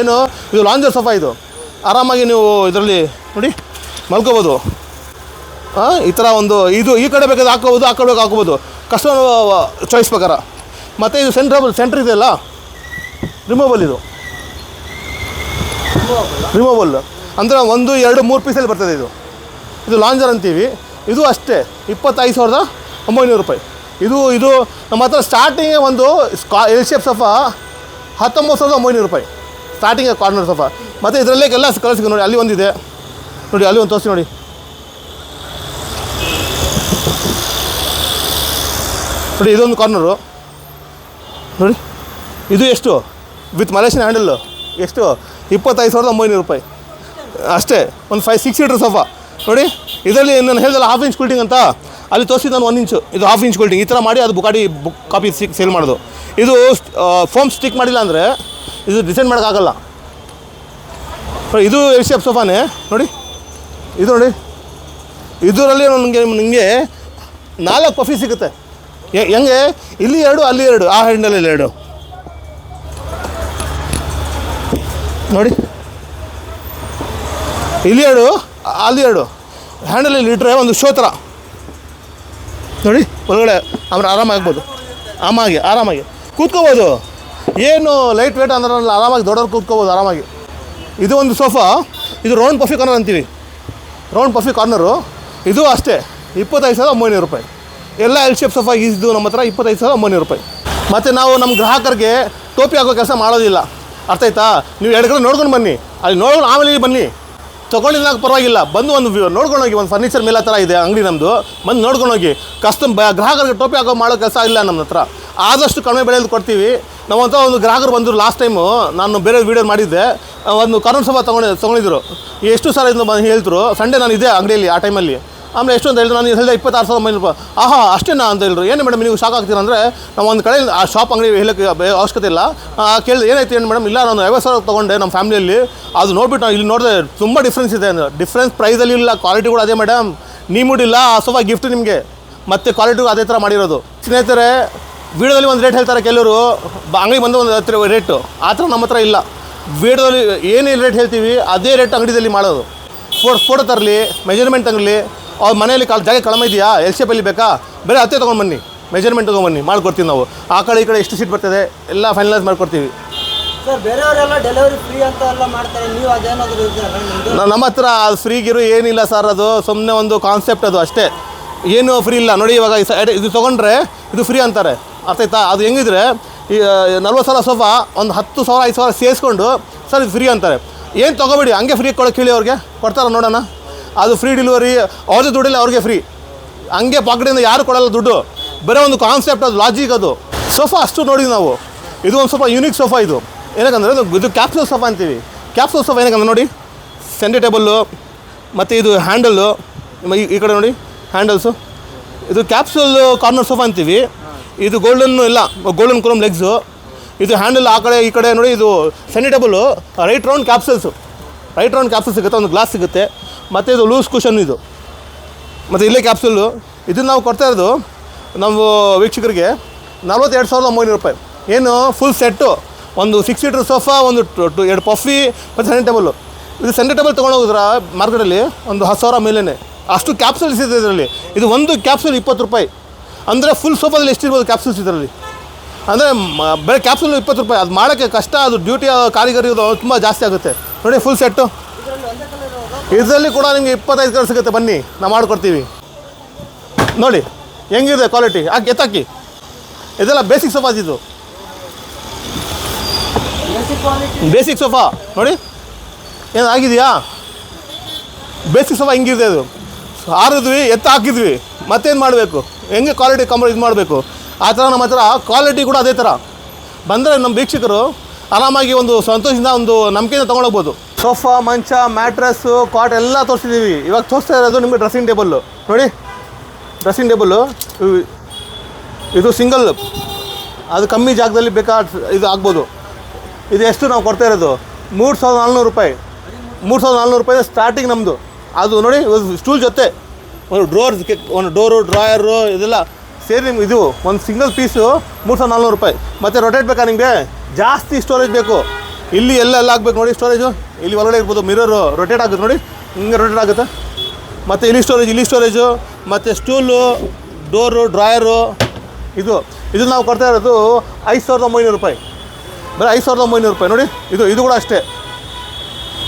ಏನು, ಇದು ಲಾಂಜರ್ ಸೋಫಾ ಇದು. ಆರಾಮಾಗಿ ನೀವು ಇದರಲ್ಲಿ, ನೋಡಿ, ಮಲ್ಕೋಬೋದು. ಹಾಂ ಈ ಥರ ಒಂದು, ಇದು ಈ ಕಡೆ ಬೇಕಾದ್ರೆ ಹಾಕೋಬೋದು ಆ ಕಡೆ ಬೇಕು ಹಾಕೋಬೋದು ಕಸ್ಟಮರ್ ಚಾಯ್ಸ್ ಪ್ರಕಾರ. ಮತ್ತು ಇದು ಸೆಂಟ್ರಬಲ್ ಸೆಂಟ್ರ್ ಇದೆಯಲ್ಲ ರಿಮೂವಲ್ ಇದು. ರಿಮೂವಲ್ ಅಂದರೆ ಒಂದು, ಎರಡು, ಮೂರು ಪೀಸಲ್ಲಿ ಬರ್ತದೆ ಇದು. ಇದು ಲಾಂಜರ್ ಅಂತೀವಿ. ಇದು ಅಷ್ಟೇ, ಇಪ್ಪತ್ತೈದು ಸಾವಿರದ ಒಂಬೈನೂರು ರೂಪಾಯಿ. ಇದು ಇದು ನಮ್ಮ ಹತ್ರ ಸ್ಟಾರ್ಟಿಂಗೇ ಒಂದು ಸ್ಕಾ ಎಲ್ ಶೇಪ್ ಸೋಫಾ ಹತ್ತೊಂಬತ್ತು ಸಾವಿರದ ಒಂಬೈನೂರು ರೂಪಾಯಿ. ಸ್ಟಾರ್ಟಿಂಗ್ ಕಾರ್ನರ್ ಸೋಫಾ ಮತ್ತು ಇದರಲ್ಲೇ ಎಲ್ಲ ಕಲರ್ ಸಿಗುತ್ತೆ ನೋಡಿ, ಅಲ್ಲಿ ಒಂದಿದೆ. ನೋಡಿ, ಅಲ್ಲಿ ಒಂದು ತೋರಿಸಿ ನೋಡಿ. ನೋಡಿ, ಇದೊಂದು ಕಾರ್ನರು ನೋಡಿ, ಇದು ಎಷ್ಟು? ವಿತ್ ಮಲೇಷಿಯನ್ ಹ್ಯಾಂಡಲ್ಲು ಎಷ್ಟು? ಇಪ್ಪತ್ತೈದು ಸಾವಿರದ ಒಂಬೈನೂರು ರೂಪಾಯಿ. ಅಷ್ಟೇ, ಒಂದು ಫೈವ್ ಸಿಕ್ಸ್ ಸೀಟ್ರ್ ಸೋಫಾ ನೋಡಿ, ಇದರಲ್ಲಿ ನಾನು ಹೇಳಿದಲ್ಲ ಹಾಫ್ ಇಂಚ್ ಕೂಲ್ಟಿಂಗ್ ಅಂತ? ಅಲ್ಲಿ ತೋರಿಸಿದ್ದು ನಾನು ಒಂದು ಇಂಚು ಇದು ಹಾಫ್ ಇಂಚ್ ಕೂಲ್ಟಿಂಗ್ ಈ ಥರ ಮಾಡಿ ಅದು ಬುಕಾಡಿ ಬುಕ್ ಕಾಪಿ ಸಿಕ್ ಸೇಲ್ ಮಾಡೋದು. ಇದು ಫೋಮ್ ಸ್ಟಿಕ್ ಮಾಡಿಲ್ಲ ಅಂದರೆ ಇದು ಡಿಸೈನ್ ಮಾಡೋಕ್ಕಾಗಲ್ಲ ಇದು ಎಲ್ ಶೇಪ್ ಸೋಫಾನೇ ನೋಡಿ, ಇದು ನೋಡಿ. ಇದರಲ್ಲಿ ನನಗೆ ನಿಮಗೆ ನಾಲ್ಕು ಪಫಿ ಸಿಗುತ್ತೆ. ಹೆಂಗೆ? ಇಲ್ಲಿ ಎರಡು, ಅಲ್ಲಿ ಎರಡು. ಆ ಹ್ಯಾಂಡಲಲ್ಲಿ ಎರಡು. ನೋಡಿ. ಇಲ್ಲಿ ಎರಡು. ಅಲ್ಲಿ ಎರಡು. ಹ್ಯಾಂಡಲಲ್ಲಿ ಇಟ್ಟರೆ ಒಂದು ಶೋ ಥರ ನೋಡಿ, ಒಳಗಡೆ ಆಮೇಲೆ ಆರಾಮಾಗ್ಬೋದು ಆಮಾಗಿ ಆರಾಮಾಗಿ ಕೂತ್ಕೋಬೋದು. ಏನು ಲೈಟ್ ವೇಟ್ ಅಂದ್ರೆ ಆರಾಮಾಗಿ ದೊಡ್ಡವ್ರು ಕೂತ್ಕೋಬೋದು, ಆರಾಮಾಗಿ. ಇದು ಒಂದು ಸೋಫಾ ಇದು ರೌಂಡ್ ಪಫಿ ಕಾರ್ನರ್ ಅಂತೀವಿ. ರೌಂಡ್ ಪಫಿ ಕಾರ್ನರು ಇದು ಅಷ್ಟೇ, ಇಪ್ಪತ್ತೈದು ಸಾವಿರದ ಒಂಬೈನೂರು ರೂಪಾಯಿ. ಎಲ್ಲ ಎಲ್ ಶೇಪ್ ಸೋಫಾ ಇದ್ದು ನಮ್ಮ ಹತ್ರ ಇಪ್ಪತ್ತೈದು ಸಾವಿರದ ಒಂಬೈನೂರು ರೂಪಾಯಿ. ಮತ್ತು ನಾವು ನಮ್ಮ ಗ್ರಾಹಕರಿಗೆ ಟೋಪಿ ಹಾಕೋ ಕೆಲಸ ಮಾಡೋದಿಲ್ಲ. ಅರ್ಥ ಆಯ್ತಾ? ನೀವು ಎರಡು ಕಡೆ ನೋಡ್ಕೊಂಡು ಬನ್ನಿ. ಅಲ್ಲಿ ನೋಡ್ಕೊಂಡು ಆಮೇಲೆ ಬನ್ನಿ. ತೊಗೊಂಡಿಲ್ಲ ಪರವಾಗಿಲ್ಲ. ಬಂದು ಒಂದು ನೋಡ್ಕೊಂಡು ಹೋಗಿ ಒಂದು ಫರ್ನಿಚರ್ ಮೇಲೆ ಥರ ಇದೆ ಅಂಗಡಿ ನಮ್ಮದು ಬಂದು ನೋಡ್ಕೊಂಡು ಹೋಗಿ ಕಸ್ಟಮ್ ಬ ಗ್ರಾಹಕರಿಗೆ ಟೋಪಿ ಹಾಕೋ ಮಾಡೋ ಕೆಲಸ ಇಲ್ಲ ನಮ್ಮ ಹತ್ರ. ಆದಷ್ಟು ಕಡಿಮೆ ಬೆಳೆಯಲ್ಲಿ ಕೊಡ್ತೀವಿ. ನಾವಂತ ಒಂದು ಗ್ರಾಹಕರು ಬಂದರು ಲಾಸ್ಟ್ ಟೈಮು ನಾನು ಬೇರೆ ವೀಡಿಯೋ ಮಾಡಿದ್ದೆ. ಒಂದು ಕರೆಂಟ್ ಸಭಾ ತೊಗೊಂಡು ತೊಗೊಂಡಿದ್ರು. ಎಷ್ಟು ಸಲ ಇದು ಬಂದು ಹೇಳ್ತರು ಸಂಡೇ ನಾನು ಇದೆ ಅಂಗಡಿಯಲ್ಲಿ ಆ ಟೈಮಲ್ಲಿ ಆಮೇಲೆ ಎಷ್ಟು ಅಂತ ಹೇಳಿದ್ರು, ನಾನು ಹೇಳಿದೆ ಇಪ್ಪತ್ತಾರು ಸಾವಿರ ಒಂಬೈನೂರು ರೂಪಾಯಿ ಆಹಾ ಅಷ್ಟೇನಾ ಅಂತ ಹೇಳಿದ್ರು. ಏನು ಮೇಡಮ್, ನೀವು ಶಾಕ್ ಆಗ್ತೀರ ಅಂದರೆ ನಾವು ಒಂದು ಕಡೆ ಆ ಶಾಪ್ ಅಂಗಡಿ ಹೇಳೋಕ್ಕೆ ಅವಶ್ಯಕತೆ ಇಲ್ಲ. ಕೇಳಿದೆ ಏನಾಯ್ತು ಏನು ಮೇಡಮ್? ಇಲ್ಲ, ನಾನು ಐವತ್ತು ಸಾವಿರ ತೊಗೊಂಡೆ ನಮ್ಮ ಫ್ಯಾಮಿಲಿಯಲ್ಲಿ. ಅದು ನೋಡ್ಬಿಟ್ಟು ನಾವು ಇಲ್ಲಿ ನೋಡಿದೆ ತುಂಬ ಡಿಫ್ರೆನ್ಸ್ ಇದೆ ಡಿಫ್ರೆನ್ಸ್ ಪ್ರೈಸಲ್ಲಿ ಇಲ್ಲ ಕ್ವಾಲಿಟಿ ಕೂಡ ಅದೇ ಮೇಡಮ್. ನೀಮುಡಿಲ್ಲ ಆ ಸೋಫಾ ಗಿಫ್ಟ್ ನಿಮಗೆ. ಮತ್ತು ಕ್ವಾಲಿಟಿಗೂ ಅದೇ ಥರ ಮಾಡಿರೋದು. ಸ್ನೇಹಿತರೆ, ವೀಡಿಯೋದಲ್ಲಿ ಒಂದು ರೇಟ್ ಹೇಳ್ತಾರೆ ಕೆಲವರು. ಅಂಗಡಿ ಬಂದು ಒಂದು ಹತ್ತಿರ ರೇಟು ಆ ಥರ ನಮ್ಮ ಹತ್ರ ಇಲ್ಲ. ವೀಡಿಯೋದಲ್ಲಿ ಏನೇನು ರೇಟ್ ಹೇಳ್ತೀವಿ, ಅದೇ ರೇಟ್ ಅಂಗಡಿದಲ್ಲಿ ಮಾಡೋದು. ಫೋಟೋ ತರಲಿ ಮೆಜರ್ಮೆಂಟ್ ತಗಲಿ ಅವ್ರ ಮನೆಯಲ್ಲಿ ಕಾಲು ಜಾಗ ಕಡಿಮೆ ಇದೆಯಾ? ಎಲ್ ಶೇಪಲ್ಲಿ ಬೇಕಾ? ಬೇರೆ ಅತ್ತೆ ತೊಗೊಂಡು ಬನ್ನಿ. ಮೆಜರ್ಮೆಂಟ್ ತೊಗೊಂಬನ್ನಿ ಮಾಡ್ಕೊಡ್ತೀವಿ ನಾವು. ಆ ಕಡೆ ಈ ಕಡೆ ಎಷ್ಟು ಸೀಟ್ ಬರ್ತದೆ? ಎಲ್ಲ ಫೈನಲೈಸ್ ಮಾಡ್ಕೊಡ್ತೀವಿ. ಸರ್ ಬೇರೆಯವರೆಲ್ಲ ಡೆಲಿವರಿ ಫ್ರೀ ಅಂತ ಎಲ್ಲ ಮಾಡ್ತಾರೆ. ನೀವು ಅದೇನಾದರೂ ಇದೆಯಲ್ಲ ನಿಮ್ಮದು ನ- ನಮ್ಮ ಹತ್ರ ಅದು ಫ್ರೀಗಿರು ಏನಿಲ್ಲ ಸರ್ ಅದು. ಸುಮ್ಮನೆ ಒಂದು ಕಾನ್ಸೆಪ್ಟ್ ಅದು ಅಷ್ಟೇ. ಏನು ಫ್ರೀ ಇಲ್ಲ. ನೋಡಿ ಇವಾಗ ಈ ಇದು ತೊಗೊಂಡ್ರೆ ಇದು ಫ್ರೀ ಅಂತಾರೆ. ಅರ್ಥ ಆಯ್ತಾ? ಅದು ಹೆಂಗಿದ್ರೆ ಈ ನಲ್ವತ್ತು ಸಾವಿರ ಸೋಫಾ ಒಂದು ಹತ್ತು ಸಾವಿರ ಐದು ಸಾವಿರ ಸೇರಿಸ್ಕೊಂಡು ಸರ್ ಇದು ಫ್ರೀ ಅಂತಾರೆ. ಏನು ತೊಗೋಬೇಡಿ ಹಂಗೆ ಫ್ರೀ ಕೊಡೋಕೆ ಕೇಳಿ ಅವ್ರಿಗೆ? ಕೊಡ್ತಾರ ನೋಡೋಣ? ಅದು ಫ್ರೀ ಡೆಲಿವರಿ ಅವ್ರದ್ದು ದುಡ್ಡಿಲ್ಲ ಅವ್ರಿಗೆ ಫ್ರೀ ಹಂಗೆ ಪಾಕೆಟಿಂದ ಯಾರು ಕೊಡಲ್ಲ ದುಡ್ಡು. ಬರೀ ಒಂದು ಕಾನ್ಸೆಪ್ಟ್ ಅದು ಲಾಜಿಕ್ ಅದು. ಸೋಫಾ ಅಷ್ಟು ನೋಡಿದ್ವಿ ನಾವು. ಇದು ಒಂದು ಸ್ವಲ್ಪ ಯೂನಿಕ್ ಸೋಫಾ ಇದು. ಏನಕ್ಕಂದ್ರೆ ಇದು ಕ್ಯಾಪ್ಸೂಲ್ ಸೋಫಾ ಅಂತೀವಿ. ಕ್ಯಾಪ್ಸೂಲ್ ಸೋಫಾ ಏನಕ್ಕಂದ್ರೆ ನೋಡಿ. ಸೆಂಟರ್ ಟೇಬಲ್ಲು ಮತ್ತು ಇದು ಹ್ಯಾಂಡಲ್ಲು ಈ- ಕಡೆ ನೋಡಿ ಹ್ಯಾಂಡಲ್ಸು ಇದು ಕ್ಯಾಪ್ಸೂಲ್ ಕಾರ್ನರ್ ಸೋಫಾ ಅಂತೀವಿ. ಇದು ಗೋಲ್ಡನ್ನು ಇಲ್ಲ ಗೋಲ್ಡನ್ ಕ್ರೋಮ್ ಲೆಗ್ಸು ಇದು ಹ್ಯಾಂಡಲ್ ಆ ಕಡೆ, ಈ ಕಡೆ ನೋಡಿ, ಇದು table right round capsules right round capsule ಸಿಗುತ್ತೆ, ಒಂದು ಗ್ಲಾಸ್ ಸಿಗುತ್ತೆ. ಮತ್ತು ಇದು ಲೂಸ್ ಕುಷನ್ ಇದು. ಮತ್ತು ಇಲ್ಲೇ ಕ್ಯಾಪ್ಸುಲ್ಲು ಇದನ್ನು ನಾವು ಕೊಡ್ತಾ ಇರೋದು ನಾವು ವೀಕ್ಷಕರಿಗೆ ನಲ್ವತ್ತೆರಡು ಸಾವಿರದ ಒಂಬೈನೂರು ರೂಪಾಯಿ. ಏನು ಫುಲ್ ಸೆಟ್ಟು ಒಂದು ಸಿಕ್ಸ್ ಸೀಟ್ರ್ ಸೋಫಾ ಒಂದು ಟು- ಎರಡು ಪಫಿ ಮತ್ತು ಸೆಂಟರ್ ಟೇಬಲ್ಲು ಇದು ಸೆಂಟರ್ ಟೇಬಲ್ ತೊಗೊಂಡು ಹೋಗಿದ್ರ ಮಾರ್ಕೆಟಲ್ಲಿ ಒಂದು ಹತ್ತು ಸಾವಿರ ಮೇಲೇ ಅಷ್ಟು ಕ್ಯಾಪ್ಸುಲ್ ಇದೆ ಇದರಲ್ಲಿ. ಇದು ಒಂದು ಕ್ಯಾಪ್ಸುಲ್ ಇಪ್ಪತ್ತು ರೂಪಾಯಿ. ಅಂದರೆ ಫುಲ್ ಸೋಫಾದಲ್ಲಿ ಎಷ್ಟಿರ್ಬೋದು ಕ್ಯಾಪ್ಸೂಲ್ಸ್ ಇದರಲ್ಲಿ? ಅಂದರೆ ಬೇರೆ ಕ್ಯಾಪ್ಸುಲ್ ಇಪ್ಪತ್ತು ರೂಪಾಯಿ. ಅದು ಮಾಡೋಕ್ಕೆ ಕಷ್ಟ, ಅದು ಡ್ಯೂಟಿ ಕಾರಿಗರಿ ತುಂಬ ಜಾಸ್ತಿ ಆಗುತ್ತೆ. ನೋಡಿ ಫುಲ್ ಸೆಟ್ಟು ಇದರಲ್ಲಿ ಕೂಡ ನಿಮಗೆ ಇಪ್ಪತ್ತೈದು ಕಲರ್ ಸಿಗುತ್ತೆ. ಬನ್ನಿ ನಾವು ಮಾಡಿಕೊಡ್ತೀವಿ. ನೋಡಿ, ಹೆಂಗಿದೆ ಕ್ವಾಲಿಟಿ ಹಾಕಿ, ಎತ್ತಾಕಿ. ಇದೆಲ್ಲ ಬೇಸಿಕ್ ಸೋಫಾಸ್ ಇದು ಬೇಸಿಕ್ ಸೋಫಾ ನೋಡಿ, ಏನು, ಆಗಿದೆಯಾ? ಬೇಸಿಕ್ ಸೋಫಾ ಹಿಂಗಿದೆ ಅದು. ಹಾರಿದ್ವಿ ಎತ್ತ ಹಾಕಿದ್ವಿ. ಮತ್ತೇನು ಮಾಡಬೇಕು? ಹೆಂಗೆ ಕ್ವಾಲಿಟಿ ಕಂಬ ಇದು ಮಾಡಬೇಕು? ಆ ಥರ ನಮ್ಮ ಹತ್ರ ಕ್ವಾಲಿಟಿ ಕೂಡ ಅದೇ ಥರ. ಬಂದರೆ ನಮ್ಮ ವೀಕ್ಷಕರು ಆರಾಮಾಗಿ ಒಂದು ಸಂತೋಷದಿಂದ ಒಂದು ನಂಬಿಕೆಯಿಂದ ತೊಗೊಂಡೋಗ್ಬೋದು. ಸೋಫಾ, ಮಂಚ ಮ್ಯಾಟ್ರಸ್ಸು ಕಾಟ್ ಎಲ್ಲ ತೋರಿಸಿದ್ದೀವಿ ಇವಾಗ ತೋರಿಸ್ತಾ ಇರೋದು ನಿಮಗೆ ಡ್ರೆಸ್ಸಿಂಗ್ ಟೇಬಲ್ಲು ನೋಡಿ ಡ್ರೆಸ್ಸಿಂಗ್ ಟೇಬಲ್ಲು ಇದು ಸಿಂಗಲ್ ಅದು ಕಮ್ಮಿ ಜಾಗದಲ್ಲಿ ಬೇಕಾ, ಇದು ಆಗ್ಬೋದು. ಇದು ಎಷ್ಟು ನಾವು ಕೊಡ್ತಾ ಇರೋದು? ಮೂರು ಸಾವಿರದ ನಾಲ್ನೂರು ರೂಪಾಯಿ. ಮೂರು ಸಾವಿರದ ನಾಲ್ನೂರು ರೂಪಾಯಿ ಸ್ಟಾರ್ಟಿಂಗ್ ನಮ್ಮದು ಅದು ನೋಡಿ ಸ್ಟೂಲ್ ಜೊತೆ, ಒಂದು ಡ್ರೋರ್ ಒಂದು ಡೋರು ಡ್ರಾಯರು ಇದೆಲ್ಲ ಸೇರಿ ನಿಮ್ಗೆ ಇದು, ಒಂದು ಸಿಂಗಲ್ ಪೀಸು ಮೂರು ಸಾವಿರದ ನಾಲ್ನೂರು ರೂಪಾಯಿ. ಮತ್ತು ರೊಟೇಟ್ ಬೇಕಾ ನಿಮಗೆ? ಜಾಸ್ತಿ ಸ್ಟೋರೇಜ್ ಬೇಕು. ಇಲ್ಲಿ ಎಲ್ಲ ಎಲ್ಲ ಆಗಬೇಕು ನೋಡಿ ಸ್ಟೋರೇಜು ಇಲ್ಲಿ ಒಳಗಡೆ ಇರ್ಬೋದು ಮಿರರು ರೊಟೇಟ್ ಆಗುತ್ತೆ ನೋಡಿ. ಹಿಂಗೆ ರೊಟೇಟ್ ಆಗುತ್ತೆ. ಮತ್ತು ಇಲ್ಲಿ ಸ್ಟೋರೇಜ್ ಇಲ್ಲಿ ಸ್ಟೋರೇಜು ಮತ್ತು ಸ್ಟೂಲು ಡೋರು ಡ್ರಾಯರು ಇದು. ಇದು ನಾವು ಕೊಡ್ತಾ ಇರೋದು ಐದು ಸಾವಿರದ ಒಂಬೈನೂರು ರೂಪಾಯಿ. ಬರೀ ಐದು ಸಾವಿರದ ಒಂಬೈನೂರು ರೂಪಾಯಿ ನೋಡಿ. ಇದು ಇದು ಕೂಡ ಅಷ್ಟೇ.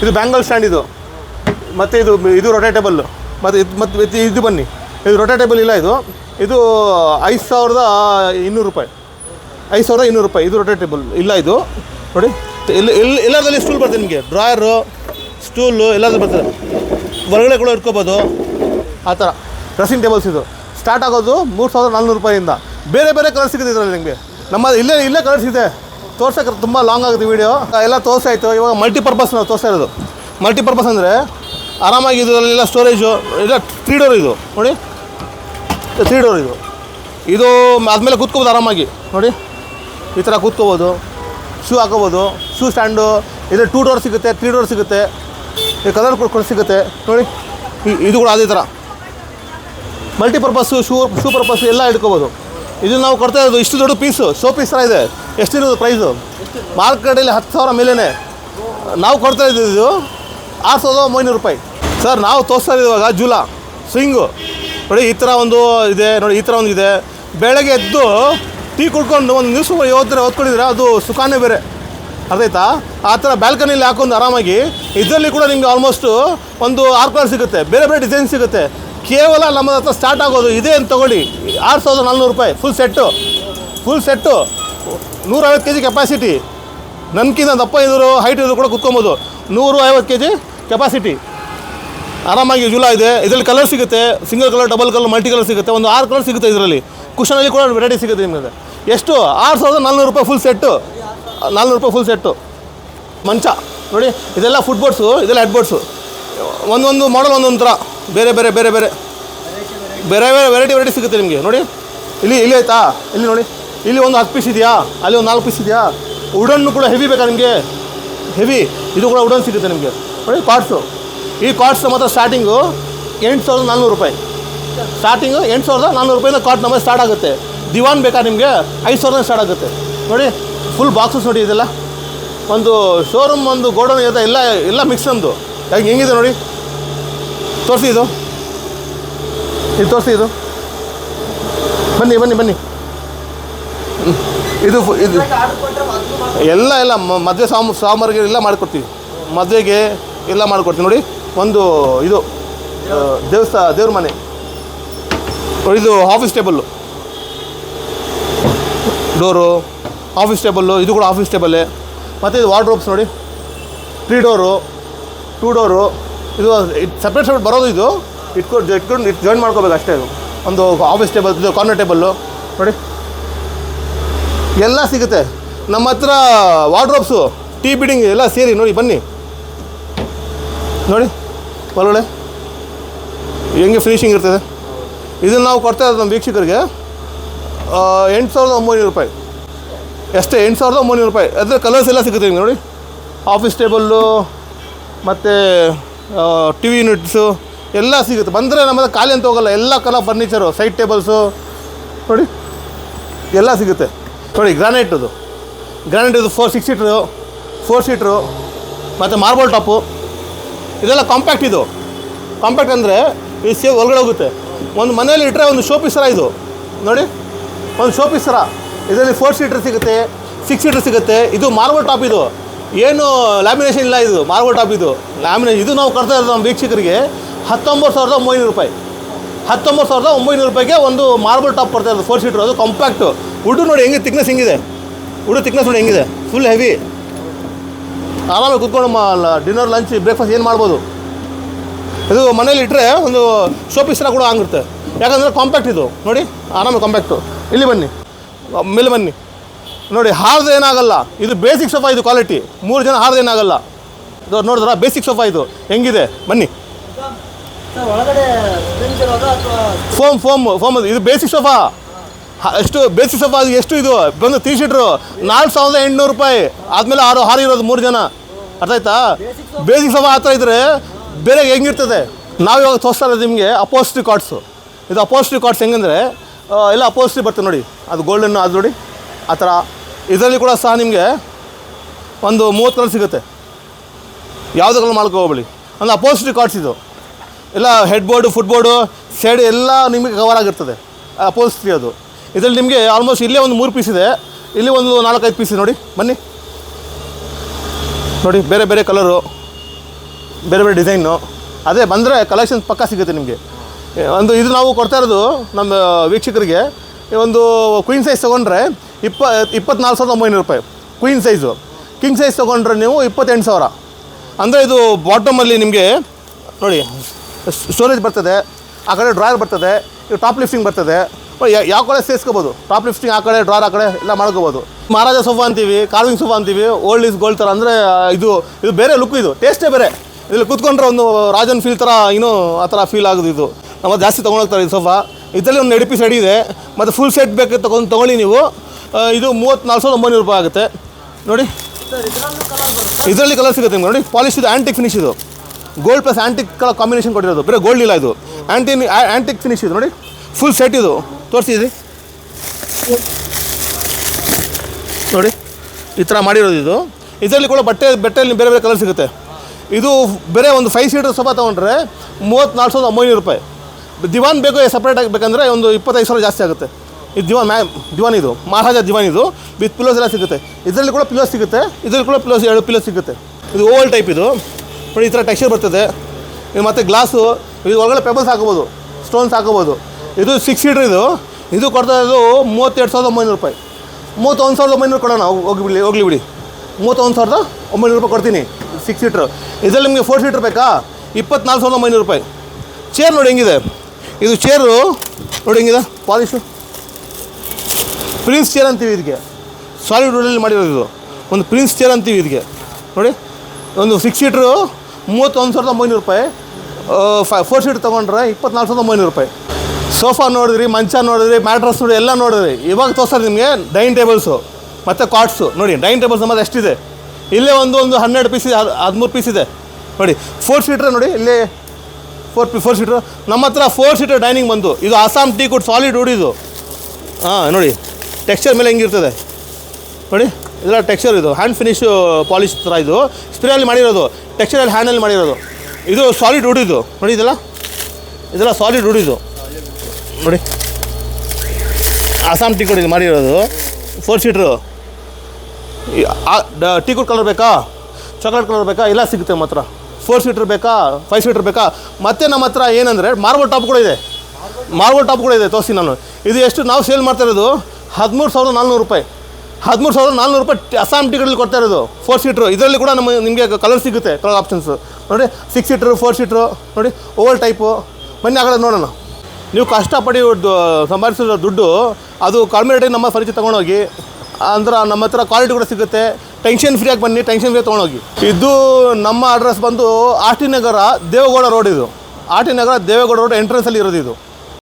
ಇದು ಬ್ಯಾಂಗಲ್ ಸ್ಟ್ಯಾಂಡ್ ಇದು. ಮತ್ತು ಇದು ಇದು ರೊಟೇಟೇಬಲ್ಲು ಮತ್ತು ಇದು, ಮತ್ತು ಇದು- ಇದು ಬನ್ನಿ. ಇದು ರೊಟೇಟೇಬಲ್ ಇಲ್ಲ ಇದು. ಇದು ಐದು ಸಾವಿರದ ಇನ್ನೂರು ರೂಪಾಯಿ. ಐದು ಸಾವಿರದ ಇನ್ನೂರು ರೂಪಾಯಿ. ಇದು ರೊಟೇಟೇಬಲ್ ಇಲ್ಲ ಇದು. ನೋಡಿ. ಎಲ್ಲ ಎಲ್ಲ ಎಲ್ಲದರಲ್ಲಿ ಸ್ಟೂಲ್ ಬರ್ತದೆ ನಿಮಗೆ. ಡ್ರಾಯರು ಸ್ಟೂಲು ಎಲ್ಲದೂ ಬರ್ತದೆ. ಹೊರಗಡೆ ಕೂಡ ಇಟ್ಕೋಬೋದು. ಆ ಥರ. ಡ್ರೆಸ್ಸಿಂಗ್ ಟೇಬಲ್ಸ್ ಇದು. ಸ್ಟಾರ್ಟ್ ಆಗೋದು ಮೂರು ಸಾವಿರದ ನಾಲ್ನೂರು ರೂಪಾಯಿಂದ ಬೇರೆ ಬೇರೆ ಕಲರ್ ಸಿಗುತ್ತೆ ಇದರಲ್ಲಿ ನಿಮಗೆ. ನಮ್ಮ ಇಲ್ಲೇ ಇಲ್ಲೇ ಕಲರ್ ಇದೆ. ತೋರ್ಸೋಕೆ ತುಂಬ ಲಾಂಗ್ ಆಗುತ್ತೆ ವೀಡಿಯೋ ಎಲ್ಲ ತೋರಿಸಾಯಿತು ಇವಾಗ ಮಲ್ಟಿಪರ್ಪಸ್ ನಾವು ತೋರಿಸ್ತಾ ಇರೋದು. ಮಲ್ಟಿಪರ್ಪಸ್ ಅಂದರೆ ಆರಾಮಾಗಿ ಇದರಲ್ಲೆಲ್ಲ ಸ್ಟೋರೇಜು ಇಲ್ಲ ತ್ರೀ ಡೋರ್ ಇದು. ನೋಡಿ. ತ್ರೀ ಡೋರ್ ಇದು. ಇದು ಆದಮೇಲೆ ಕೂತ್ಕೋಬೋದು ಆರಾಮಾಗಿ. ನೋಡಿ. ಈ ಥರ ಕೂತ್ಕೋಬೋದು. ಶೂ ಹಾಕೋಬೋದು, ಶೂ ಸ್ಟ್ಯಾಂಡು, ಇದು ಟೂ ಡೋರ್ ಸಿಗುತ್ತೆ ತ್ರೀ ಡೋರ್ ಸಿಗುತ್ತೆ ಈ ಕಲರ್ ಕೂಡ ಸಿಗುತ್ತೆ. ನೋಡಿ ಇದು ಕೂಡ ಅದೇ ಥರ ಮಲ್ಟಿಪರ್ಪಸ್ಸು ಶೂ ಶೂ ಪರ್ಪಸ್ ಎಲ್ಲ ಇಟ್ಕೋಬೋದು. ಇದು ನಾವು ಕೊಡ್ತಾ ಇರೋದು ಇಷ್ಟು ದೊಡ್ಡ ಪೀಸು ಶೋ ಪೀಸ್ ಥರ ಇದೆ. ಎಷ್ಟಿರೋದು ಪ್ರೈಸು ಮಾರ್ಕೆಟಲ್ಲಿ ಹತ್ತು ಸಾವಿರ ಮೇಲೇ ನಾವು ಕೊಡ್ತಾ ಇದ್ದಿದ್ದು ಆರು ಸಾವಿರದ ಒಂಬೈನೂರು ರೂಪಾಯಿ. ಸರ್, ನಾವು ತೋರಿಸ್ತಾ ಇವಾಗ ಜೂಲಾ, ಸ್ವಿಂಗು. ನೋಡಿ, ಈ ಥರ ಒಂದು ಇದೆ, ನೋಡಿ, ಈ ಥರ ಒಂದು ಇದೆ. ಬೆಳಗ್ಗೆ ಎದ್ದು ಟೀ ಕುಡ್ಕೊಂಡು ಒಂದು ನ್ಯೂಸ್ ಓದಿದ್ರೆ ಓದ್ಕೊಂಡಿದ್ರೆ ಅದು ಸುಖಾನೇ ಬೇರೆ. ಅರ್ಧಾಯ್ತಾ ಆ ಥರ ಬ್ಯಾಲ್ಕನಿಲಿ ಹಾಕೊಂಡು ಆರಾಮಾಗಿ ಇದರಲ್ಲಿ ಕೂಡ ನಿಮಗೆ ಆಲ್ಮೋಸ್ಟು ಒಂದು ಆರು ಕಲರ್ ಸಿಗುತ್ತೆ. ಬೇರೆ ಬೇರೆ ಡಿಸೈನ್ ಸಿಗುತ್ತೆ. ಕೇವಲ ನಮ್ಮ ಹತ್ರ ಸ್ಟಾರ್ಟ್ ಆಗೋದು ಇದೇ ಅಂತ ತಗೊಳ್ಳಿ. ಆರು ಸಾವಿರದ ನಾಲ್ನೂರು ರೂಪಾಯಿ. ಫುಲ್ ಸೆಟ್ಟು ಫುಲ್ ಸೆಟ್ಟು ನೂರೈವತ್ತು ಕೆ ಜಿ ಕೆಪಾಸಿಟಿ ನನ್ಕಿಂತ ದಪ್ಪ ಇದ್ರು ಹೈಟ್ ಇದ್ರು ಕೂಡ ಕುತ್ಕೊಬೋದು. ನೂರು ಐವತ್ತು ಕೆ ಜಿ ಕೆಪಾಸಿಟಿ ಆರಾಮಾಗಿ ಜುಲಾ ಇದೆ. ಇದರಲ್ಲಿ ಕಲರ್ ಸಿಗುತ್ತೆ. Single colour double colour multi colour ಸಿಗುತ್ತೆ. ಒಂದು ಆರು ಕಲರ್ ಸಿಗುತ್ತೆ ಇದರಲ್ಲಿ. ಕುಷನಲ್ಲಿ ಕೂಡ ವೆರೈಟಿ ಸಿಗುತ್ತೆ ನಿಮಗೆ ಎಷ್ಟು? ಆರು ಸಾವಿರದ ನಾಲ್ನೂರು ರೂಪಾಯಿ ಫುಲ್ ಸೆಟ್ಟು ನಾಲ್ನೂರು ರೂಪಾಯಿ ಫುಲ್ ಸೆಟ್ಟು ಮಂಚ. ನೋಡಿ, ಇದೆಲ್ಲ ಫುಡ್ ಬೋರ್ಡ್ಸು ಇದೆಲ್ಲ ಹೆಡ್ ಬೋರ್ಡ್ಸು ಒಂದೊಂದು ಮಾಡಲ್ ಒಂದೊಂದು ಥರ. ಬೇರೆ ಬೇರೆ ಬೇರೆ ಬೇರೆ. ಬೇರೆ ಬೇರೆ ವೆರೈಟಿ ವೆರೈಟಿ ಸಿಗುತ್ತೆ ನಿಮಗೆ. ನೋಡಿ. ಇಲ್ಲಿ ಇಲ್ಲಿ ಆಯ್ತಾ? ಇಲ್ಲಿ ನೋಡಿ. ಇಲ್ಲಿ ಒಂದು ಹತ್ತು ಪೀಸ್ ಇದೆಯಾ? ಅಲ್ಲಿ ಒಂದು ನಾಲ್ಕು ಪೀಸ್ ಇದೆಯಾ? ವುಡನ್ನು ಕೂಡ ಹೆವಿ ಬೇಕಾ ನಿಮಗೆ? ಹೆವಿ ಇದು ಕೂಡ ವುಡನ್ ಸಿಗುತ್ತೆ ನಿಮಗೆ. ನೋಡಿ ಕಾರ್ಡ್ಸು ಈ ಕಾರ್ಡ್ಸ್ ಮಾತ್ರ ಸ್ಟಾರ್ಟಿಂಗು ಎಂಟು ಸಾವಿರದ ನಾನ್ನೂರು ರೂಪಾಯಿ. ಸ್ಟಾರ್ಟಿಂಗು ಎಂಟು ಸಾವಿರದ ನಾನ್ನೂರು ರೂಪಾಯಿಂದ ಕಾರ್ಡ್ ನಮಗೆ ಸ್ಟಾರ್ಟ್ ಆಗುತ್ತೆ. ದಿವಾನ್ ಬೇಕಾ ನಿಮಗೆ? ಐದು ಸಾವಿರದ ಸ್ಟಾರ್ಟ್ ಆಗುತ್ತೆ. ನೋಡಿ ಫುಲ್ ಬಾಕ್ಸಸ್ ನೋಡಿ ಇದೆಲ್ಲ. ಒಂದು ಶೋರೂಮ್ ಒಂದು ಗೋಡೌನ್ ಇದೆ ಎಲ್ಲ ಎಲ್ಲ ಮಿಕ್ಸ್ ನಮ್ಮದು ಯಾಕೆ ಹೆಂಗಿದೆ ನೋಡಿ? ತೋರಿಸಿ ಇದು. ಇದು ತೋರಿಸಿ ಇದು. ಬನ್ನಿ ಬನ್ನಿ ಬನ್ನಿ. ಇದು ಇದು ಎಲ್ಲ ಎಲ್ಲ ಮದುವೆ ಸಾಮ್ ಸಾಂಬಾರಿಗೆ ಎಲ್ಲ ಮಾಡಿಕೊಡ್ತೀವಿ. ಮದುವೆಗೆ ಎಲ್ಲ ಮಾಡಿಕೊಡ್ತೀವಿ. ನೋಡಿ, ಒಂದು ಇದು ದೇವಸ್ಥಾ ದೇವ್ರ ಮನೆ. ಇದು office table door office table ಇದು ಕೂಡ ಆಫೀಸ್ ಟೇಬಲ್ಲೇ ಮತ್ತು ಇದು ವಾರ್ಡ್ರೋಬ್ಸ್ ನೋಡಿ. ತ್ರೀ ಡೋರು ಟೂ ಡೋರು, ಇದು ಸಪ್ರೇಟ್ ಸಪ್ರೇಟ್ ಬರೋದು ಇದು. ಇಟ್ಕೊಂಡು ಇಟ್ಕೊಂಡು ಇಟ್ಟು ಜಾಯಿನ್ ಮಾಡ್ಕೋಬೇಕು ಅಷ್ಟೇ ಇದು. ಒಂದು ಆಫೀಸ್ ಟೇಬಲ್ ಇದು ಕಾರ್ನರ್ ಟೇಬಲ್ಲು ನೋಡಿ. ಎಲ್ಲ ಸಿಗುತ್ತೆ. ನಮ್ಮ ಹತ್ರ ವಾರ್ಡ್ರೋಬ್ಸು, ಟೀ ಬಿಡಿಂಗ್ ಎಲ್ಲ ಸೇರಿ ನೋಡಿ, ಬನ್ನಿ. ನೋಡಿ ಒಳಗಡೆ ಹೆಂಗೆ ಫಿನಿಶಿಂಗ್ ಇರ್ತದೆ. ಇದನ್ನು ನಾವು ಕೊಡ್ತಾ ಇರೋದು ನಮ್ಮ ವೀಕ್ಷಕರಿಗೆ. ಎಂಟು ಸಾವಿರದ ಒಂಬೈನೂರು ರೂಪಾಯಿ. ಎಷ್ಟೇ, ಎಂಟು ಸಾವಿರದ ಒಂಬೈನೂರು ರೂಪಾಯಿ. ಅದರ ಕಲರ್ಸ್ ಎಲ್ಲ ಸಿಗುತ್ತೆ ನಿಮಗೆ ನೋಡಿ. ಆಫೀಸ್ ಟೇಬಲ್ಲು ಮತ್ತು ಟಿ ವಿ ಯೂನಿಟ್ಸು ಎಲ್ಲ ಸಿಗುತ್ತೆ. ಬಂದರೆ ನಮ್ಮದು ಖಾಲಿ ಅಂತ ಹೋಗಲ್ಲ. ಎಲ್ಲ ಕಲರ್ ಫರ್ನಿಚರು ಸೈಡ್ ಟೇಬಲ್ಸು ನೋಡಿ. ಎಲ್ಲ ಸಿಗುತ್ತೆ. ನೋಡಿ ಗ್ರಾನೈಟ್ ಅದು ಗ್ರಾನೈಟ್ ಇದು four six seater four seater ಮತ್ತು ಮಾರ್ಬಲ್ ಟಾಪು ಇದೆಲ್ಲ ಕಾಂಪ್ಯಾಕ್ಟ್ ಇದು. ಕಾಂಪ್ಯಾಕ್ಟ್ ಅಂದರೆ ಈ ಸೇವ್ ಒಳಗಡೆ ಹೋಗುತ್ತೆ. ಒಂದು ಮನೇಲಿ ಇಟ್ಟರೆ ಒಂದು ಶೋಪೀಸ್ ಥರ ಇದು. ನೋಡಿ. ಒಂದು ಶೋಪೀಸ್ ಥರ ಇದರಲ್ಲಿ ಫೋರ್ ಸೀಟರ್ ಸಿಗುತ್ತೆ ಸಿಕ್ಸ್ ಸೀಟರ್ ಸಿಗುತ್ತೆ. ಇದು ಮಾರ್ಬಲ್ ಟಾಪ್ ಇದು. ಏನು ಲ್ಯಾಮಿನೇಷನ್ ಇಲ್ಲ ಇದು ಮಾರ್ಬಲ್ ಟಾಪ್ ಇದು. ಲ್ಯಾಮಿನೇಷನ್ ಇದು ನಾವು ಕೊಡ್ತಾ ಇರೋದು ನಮ್ಮ ವೀಕ್ಷಕರಿಗೆ ಹತ್ತೊಂಬತ್ತು ಸಾವಿರದ ಒಂಬೈನೂರು ರೂಪಾಯಿ. ಹತ್ತೊಂಬತ್ತು ಸಾವಿರದ ಒಂಬೈನೂರು ರೂಪಾಯಿಗೆ ಒಂದು ಮಾರ್ಬಲ್ ಟಾಪ್ ಕೊಡ್ತಾ ಇರೋದು ಫೋರ್ ಸೀಟರ್ ಅದು ಕಾಂಪ್ಯಾಕ್ಟು ಉಡು ನೋಡಿ ಹೆಂಗೆ ತಿಕ್ನೆಸ್ ಹೆಂಗಿದೆ? ಉಡು ತಿಕ್ನೆಸ್ ನೋಡಿ ಹೆಂಗಿದೆ? ಫುಲ್ ಹೆವಿ ಆರಾಮಾಗಿ ಕುತ್ಕೊಂಡು ಡಿನ್ನರ್ ಲಂಚ್ ಬ್ರೇಕ್ಫಾಸ್ಟ್ ಏನು ಮಾಡ್ಬೋದು? ಇದು ಮನೇಲಿ ಇಟ್ಟರೆ ಒಂದು ಶೋಪೀಸ್ ಥರ ಕೂಡ ಆಗಿರುತ್ತೆ ಯಾಕಂದರೆ ಕಾಂಪ್ಯಾಕ್ಟ್ ಇದು. ನೋಡಿ, ಆರಾಮ ಕಾಂಪ್ಯಾಕ್ಟು ಇಲ್ಲಿ ಬನ್ನಿ. ಮೇಲೆ ಬನ್ನಿ. ನೋಡಿ, ಹಾರ್ದು ಏನಾಗಲ್ಲ. ಇದು ಬೇಸಿಕ್ ಸೋಫಾ ಇದು ಕ್ವಾಲಿಟಿ ಮೂರು ಜನ ಹಾರ್ದು ಏನಾಗಲ್ಲ. ಇದು ನೋಡಿದ್ರ? ಬೇಸಿಕ್ ಸೋಫಾ ಇದು. ಹೆಂಗಿದೆ? ಬನ್ನಿ. ಫೋಮ್ ಫೋಮ್ ಫೋಮ್ ಇದು ಬೇಸಿಕ್ ಸೋಫಾ ಎಷ್ಟು ಬೇಸಿಕ್ ಸೋಫಾ ಎಷ್ಟು ಇದು? ಬಂದು ತ್ರೀ ಸೀಟ್ರು ನಾಲ್ಕು ಸಾವಿರದ ಎಂಟುನೂರು ರೂಪಾಯಿ. ಆದಮೇಲೆ ಆರು ಹಾರು ಇರೋದು ಮೂರು ಜನ. ಅರ್ಥ ಆಯ್ತಾ? ಬೇಸಿಕ್ ಸೋಫಾ ಆ ಥರ ಇದ್ದರೆ ಬೇರೆ ಹೆಂಗಿರ್ತದೆ? ನಾವು ಇವಾಗ ತೋರಿಸ್ತಾ ಇರೋದು ನಿಮಗೆ ಅಪೋಸ್ಟ್ರಿ ಕಾರ್ಡ್ಸು ಇದು ಅಪೋಸ್ಟ್ರಿ ಕಾರ್ಡ್ಸ್ ಹೆಂಗಂದರೆ ಎಲ್ಲ ಅಪೋಸ್ಟ್ರಿ ಬರ್ತದೆ ನೋಡಿ. ಅದು ಗೋಲ್ಡನ್ನು ಅದು ನೋಡಿ. ಆ ಥರ. ಇದರಲ್ಲಿ ಕೂಡ ಸಹ ನಿಮಗೆ ಒಂದು ಮೂವತ್ತು ಕಲರ್ ಸಿಗುತ್ತೆ. ಯಾವುದೇ ಕಲರ್ ಮಾಡ್ಕೋಬೇಡಿ ಒಂದು ಅಪೋಸ್ಟ್ರಿ ಕಾರ್ಡ್ಸ್ ಇದು. ಎಲ್ಲ head board foot board side ಎಲ್ಲ ನಿಮಗೆ ಕವರ್ ಆಗಿರ್ತದೆ. ಅಪೋಸ್ಟ್ರಿ ಅದು. ಇದರಲ್ಲಿ ನಿಮಗೆ ಆಲ್ಮೋಸ್ಟ್ ಇಲ್ಲೇ ಒಂದು ಮೂರು ಪೀಸ್ ಇದೆ. ಇಲ್ಲಿ ಒಂದು ನಾಲ್ಕೈದು ಪೀಸ್ ನೋಡಿ. ಬನ್ನಿ. ನೋಡಿ, ಬೇರೆ ಬೇರೆ ಕಲರು ಬೇರೆ ಬೇರೆ ಡಿಸೈನು ಅದೇ ಬಂದರೆ ಕಲೆಕ್ಷನ್ ಪಕ್ಕ ಸಿಗುತ್ತೆ ನಿಮಗೆ. ಒಂದು ಇದು ನಾವು ಕೊಡ್ತಾ ಇರೋದು ನಮ್ಮ ವೀಕ್ಷಕರಿಗೆ. ಒಂದು ಕ್ವೀನ್ ಸೈಜ್ ತೊಗೊಂಡ್ರೆ ಇಪ್ಪ, ಇಪ್ಪತ್ನಾಲ್ಕು ಸಾವಿರದ ಒಂಬೈನೂರು ರೂಪಾಯಿ. ಕ್ವೀನ್ ಸೈಜು ಕಿಂಗ್ ಸೈಜ್ ತೊಗೊಂಡ್ರೆ ನೀವು ಇಪ್ಪತ್ತೆಂಟು ಸಾವಿರ. ಅಂದರೆ ಇದು ಬಾಟಮಲ್ಲಿ ನಿಮಗೆ ನೋಡಿ ಸ್ಟೋರೇಜ್ ಬರ್ತದೆ, ಆ ಕಡೆ ಡ್ರಾಯರ್ ಬರ್ತದೆ, ಇದು ಟಾಪ್ ಲಿಫ್ಟಿಂಗ್ ಬರ್ತದೆ. ಯಾವ ಕಡೆ ಸೇರಿಸ್ಕೋಬೋದು? ಟಾಪ್ ಲಿಫ್ಟಿಂಗ್ ಆ ಕಡೆ ಡ್ರಾರ್ ಆ ಕಡೆ ಎಲ್ಲ ಮಾಡ್ಕೋಬೋದು. ಮಹಾರಾಜ ಸೋಫಾ ಅಂತೀವಿ ಕಾರ್ವಿಂಗ್ ಸೋಫಾ ಅಂತೀವಿ ಓಲ್ಡ್ ಈಸ್ ಗೋಲ್ಡ್ ಥರ ಅಂದರೆ ಇದು ಇದು ಬೇರೆ ಲುಕ್ ಇದು ಟೇಸ್ಟೇ ಬೇರೆ. ಇಲ್ಲಿ ಕೂತ್ಕೊಂಡ್ರೆ ಒಂದು ರಾಜನ್ ಫೀಲ್ ಥರ ಇನ್ನೂ ಆ ಥರ ಫೀಲ್ ಆಗೋದು ಇದು. ನಮ್ಮ ಜಾಸ್ತಿ ತೊಗೊಂಡೋಗ್ತಾರೆ ಈ ಸೋಫಾ ಇದರಲ್ಲಿ ಒಂದು ಎರಡು ಪೀಸ್ ಇದೆ. ಮತ್ತು ಫುಲ್ ಸೆಟ್ ಬೇಕು ತೊಗೊಂಡು ತೊಗೊಳ್ಳಿ ನೀವು. ಇದು ಮೂವತ್ತ್ನಾಲ್ಕು ಸಾವಿರದ ಒಂಬೈನೂರು ರೂಪಾಯಿ ಆಗುತ್ತೆ. ನೋಡಿ. ಇದರಲ್ಲೂ ಕಲರ್ ಬರುತ್ತೆ ಇದರಲ್ಲಿ ಕಲರ್ ಸಿಗುತ್ತೆ ನಿಮ್ಗೆ. ನೋಡಿ ಪಾಲಿಶ್ ಇದು ಆ್ಯಂಟಿಕ್ ಫಿನಿಶ್ ಇದು. Gold plus antique colour combination ಕೊಟ್ಟಿರೋದು. ಬರೀ ಗೋಲ್ಡ್ ಇಲ್ಲ ಇದು. ಆ್ಯಂಟಿ ಆ್ಯಂಟಿಕ್ ಫಿನಿಶ್ ಇದು. ನೋಡಿ. ಫುಲ್ ಸೆಟ್ ಇದು. ತೋರಿಸಿದ್ರಿ? ನೋಡಿ. ಈ ಥರ ಮಾಡಿರೋದು ಇದು. ಇದರಲ್ಲಿ ಕೂಡ ಬಟ್ಟೆ ಬಟ್ಟೆಯಲ್ಲಿ ಬೇರೆ ಬೇರೆ ಕಲರ್ ಸಿಗುತ್ತೆ. ಇದು ಬೇರೆ ಒಂದು ಫೈವ್ ಸೀಟರ್ ಸೋಫಾ ತೊಗೊಂಡ್ರೆ ಮೂವತ್ತ್ನಾಲ್ಕು ಸಾವಿರದ ಒಂಬೈನೂರು ರೂಪಾಯಿ. ದಿವಾನ್ ಬೇಕು ಸಪ್ರೇಟ್ ಆಗಬೇಕಂದ್ರೆ ಒಂದು ಇಪ್ಪತ್ತೈದು ಸಾವಿರ ಜಾಸ್ತಿ ಆಗುತ್ತೆ. ಇದು ದಿವಾನ್ ಮ್ಯಾ ದಿವಾನ್ ಇದು, ಮಹಾರಾಜ ದಿವಾನ್ ಇದು, ವಿತ್ ಪಿಲೋಸ್ ಎಲ್ಲ ಸಿಗುತ್ತೆ. ಇದರಲ್ಲಿ ಕೂಡ ಪಿಲೋಸ್ ಸಿಗುತ್ತೆ, ಇದರಲ್ಲಿ ಕೂಡ ಪಿಲೋಸ್ ಎರಡು ಪಿಲೋಸ್ ಸಿಗುತ್ತೆ. ಇದು ಓವಲ್ ಟೈಪ್ ಇದು. ನೋಡಿ, ಈ ಥರ ಟೆಕ್ಸ್ಚರ್ ಬರ್ತದೆ. ಇದು ಮತ್ತು ಗ್ಲಾಸು, ಇದು ಒಳಗಡೆ ಪೆಬಲ್ಸ್ ಹಾಕೋಬೋದು ಸ್ಟೋನ್ಸ್ ಹಾಕೋಬೋದು. ಇದು ಸಿಕ್ಸ್ ಸೀಟ್ರ್ ಇದು. ಇದು ಕೊಡ್ತಾ ಇರೋದು ಮೂವತ್ತೆರಡು ಸಾವಿರದ ಒಂಬೈನೂರು ರೂಪಾಯಿ. ಮೂವತ್ತೊಂದು ಸಾವಿರದ ಒಂಬೈನೂರು ಕೊಡೋಣ, ಹೋಗಿ ಬಿಡಿ ಹೋಗ್ಲಿ ಬಿಡಿ. ಮೂವತ್ತೊಂದು ಸಾವಿರದ ಒಂಬೈನೂರು ರೂಪಾಯಿ ಕೊಡ್ತೀನಿ ಸಿಕ್ಸ್ ಸೀಟ್ರ್ ಇದರಲ್ಲಿ ನಿಮಗೆ ಫೋರ್ ಸೀಟ್ರ್ ಬೇಕಾ? ಇಪ್ಪತ್ನಾಲ್ಕು ಸಾವಿರದ ಒಂಬೈನೂರು ರೂಪಾಯಿ. ಚೇರ್ ನೋಡಿ ಹೆಂಗಿದೆ. ಇದು ಚೇರು ನೋಡಿ ಹಿಂಗಿದೆ, ಪಾಲಿಶು. ಪ್ರಿನ್ಸ್ ಚೇರ್ ಅಂತೀವಿ ಇದಕ್ಕೆ ಸಾಲಿಡ್ ವುಡಲ್ಲಿ ಮಾಡಿರೋದು ಇದು. ಒಂದು ಪ್ರಿನ್ಸ್ ಚೇರ್ ಅಂತೀವಿ ಇದಕ್ಕೆ ನೋಡಿ, ಒಂದು ಸಿಕ್ಸ್ ಸೀಟ್ರು ಮೂವತ್ತೊಂದು ಸಾವಿರದ ಒಂಬೈನೂರು ರೂಪಾಯಿ. ಫೈ ಫೋರ್ ಸೀಟ್ ತೊಗೊಂಡ್ರೆ ಇಪ್ಪತ್ನಾಲ್ಕು ಸಾವಿರದ ಒಂಬೈನೂರು ರೂಪಾಯಿ. ಸೋಫಾ ನೋಡಿದ್ರಿ, ಮಂಚ ನೋಡಿದ್ರಿ ಮ್ಯಾಟ್ರಸ್ ನೋಡಿ, ಎಲ್ಲ ನೋಡಿದ್ರಿ. ಇವಾಗ ತೋರಿಸ್ತಾರೆ ನಿಮಗೆ ಡೈನಿಂಗ್ ಟೇಬಲ್ಸು ಮತ್ತು ಕಾಟ್ಸು ನೋಡಿ ಡೈನಿಂಗ್ ಟೇಬಲ್ಸ್ ನಮ್ಮದು ಎಷ್ಟಿದೆ? ಇಲ್ಲೇ ಒಂದು ಒಂದು ಹನ್ನೆರಡು ಪೀಸ್ ಇದೆ ಹದಿಮೂರು ಪೀಸ್ ಇದೆ. ನೋಡಿ ಫೋರ್ ಸೀಟ್ರೆ ನೋಡಿ, ಇಲ್ಲೇ ಫೋರ್ ಫೋರ್ ಸೀಟರ್ ನಮ್ಮ ಹತ್ರ ಫೋರ್ ಸೀಟರ್ ಡೈನಿಂಗ್ ಬಂದು ಇದು Assam teak wood solid wood ಇದು. ಹಾಂ, ನೋಡಿ. ಟೆಕ್ಸ್ಚರ್ ಮೇಲೆ ಹೆಂಗಿರ್ತದೆ ನೋಡಿ ಇದೆಲ್ಲ ಟೆಕ್ಸ್ಚರ್ ಇದು. ಹ್ಯಾಂಡ್ ಫಿನಿಶ್ ಪಾಲಿಶ್ ಥರ ಇದು. ಸ್ಪ್ರೇಯಲ್ಲಿ ಮಾಡಿರೋದು. ಟೆಕ್ಸ್ಚರಲ್ಲಿ ಹ್ಯಾಂಡಲ್ಲಿ ಮಾಡಿರೋದು. ಇದು ಸಾಲಿಡ್ ವುಡ್ ಇದು. ನೋಡಿ ಇದೆಲ್ಲ? ಇದೆಲ್ಲ ಸಾಲಿಡ್ ವುಡ್ ಇದು. ನೋಡಿ. ಅಸ್ಸಾಂ ಟೀ ಕುಡ್ ಇದು ಮಾಡಿರೋದು. Four seater teak wood colour ಬೇಕಾ? ಚಾಕ್ಲೇಟ್ ಕಲರ್ ಬೇಕಾ? ಎಲ್ಲ ಸಿಗುತ್ತೆ ಮಾತ್ರ ಫೋರ್ ಸೀಟ್ರ್ ಬೇಕಾ? ಫೈವ್ ಸೀಟ್ರ್ ಬೇಕಾ? ಮತ್ತೆ ನಮ್ಮ ಹತ್ರ ಏನಂದರೆ ಮಾರ್ಬಲ್ ಟಾಪ್ ಕೂಡ ಇದೆ. ಮಾರ್ಬಲ್ ಟಾಪ್ ಕೂಡ ಇದೆ ತೋರಿಸಿ ನಾನು. ಇದು ಎಷ್ಟು ನಾವು ಸೇಲ್ ಮಾಡ್ತಾ ಇರೋದು? ಹದಿಮೂರು ಸಾವಿರದ ನಾಲ್ನೂರು ರೂಪಾಯಿ. ಹದಿಮೂರು ಸಾವಿರದ ನಾಲ್ನೂರು ರೂಪಾಯಿ ಅಸ್ಸಾಮ್ ಅಸ್ಸಾಂ ಟಿಕೆಟಲ್ಲಿ ಕೊಡ್ತಾ ಇರೋದು. ಫೋರ್ ಸೀಟ್ರು ಇದರಲ್ಲಿ ಕೂಡ ನಮಗೆ ನಿಮಗೆ ಕಲರ್ ಸಿಗುತ್ತೆ ಕಲರ್ ಆಪ್ಷನ್ಸು ನೋಡಿ ಸಿಕ್ಸ್ ಸೀಟ್ರು ಫೋರ್ ಸೀಟ್ರು ನೋಡಿ ಓವರ್ ಟೈಪು ಬನ್ನಿ ಆಗಲ್ಲ ನೋಡೋಣ. ನೀವು ಕಷ್ಟಪಡಿ ಸಂಪಾದಿಸಿರೋ ದುಡ್ಡು, ಅದು ಕಡಿಮೆ ರೇಟಿಗೆ ನಮ್ಮ ಫರ್ನಿಚರ್ ತೊಗೊಂಡೋಗಿ ಅಂದ್ರೆ ನಮ್ಮ ಹತ್ರ ಕ್ವಾಲಿಟಿ ಕೂಡ ಸಿಗುತ್ತೆ. ಟೆನ್ಷನ್ ಫ್ರೀಯಾಗಿ ಬನ್ನಿ ಟೆನ್ಷನ್ ಫ್ರೀ ತೊಗೊಂಡೋಗಿ. ಇದು ನಮ್ಮ ಅಡ್ರೆಸ್ ಬಂದು R T Nagar Devegowda road ಇದು. R T Nagar Devegowda road ಎಂಟ್ರೆನ್ಸಲ್ಲಿ ಇರೋದು ಇದು.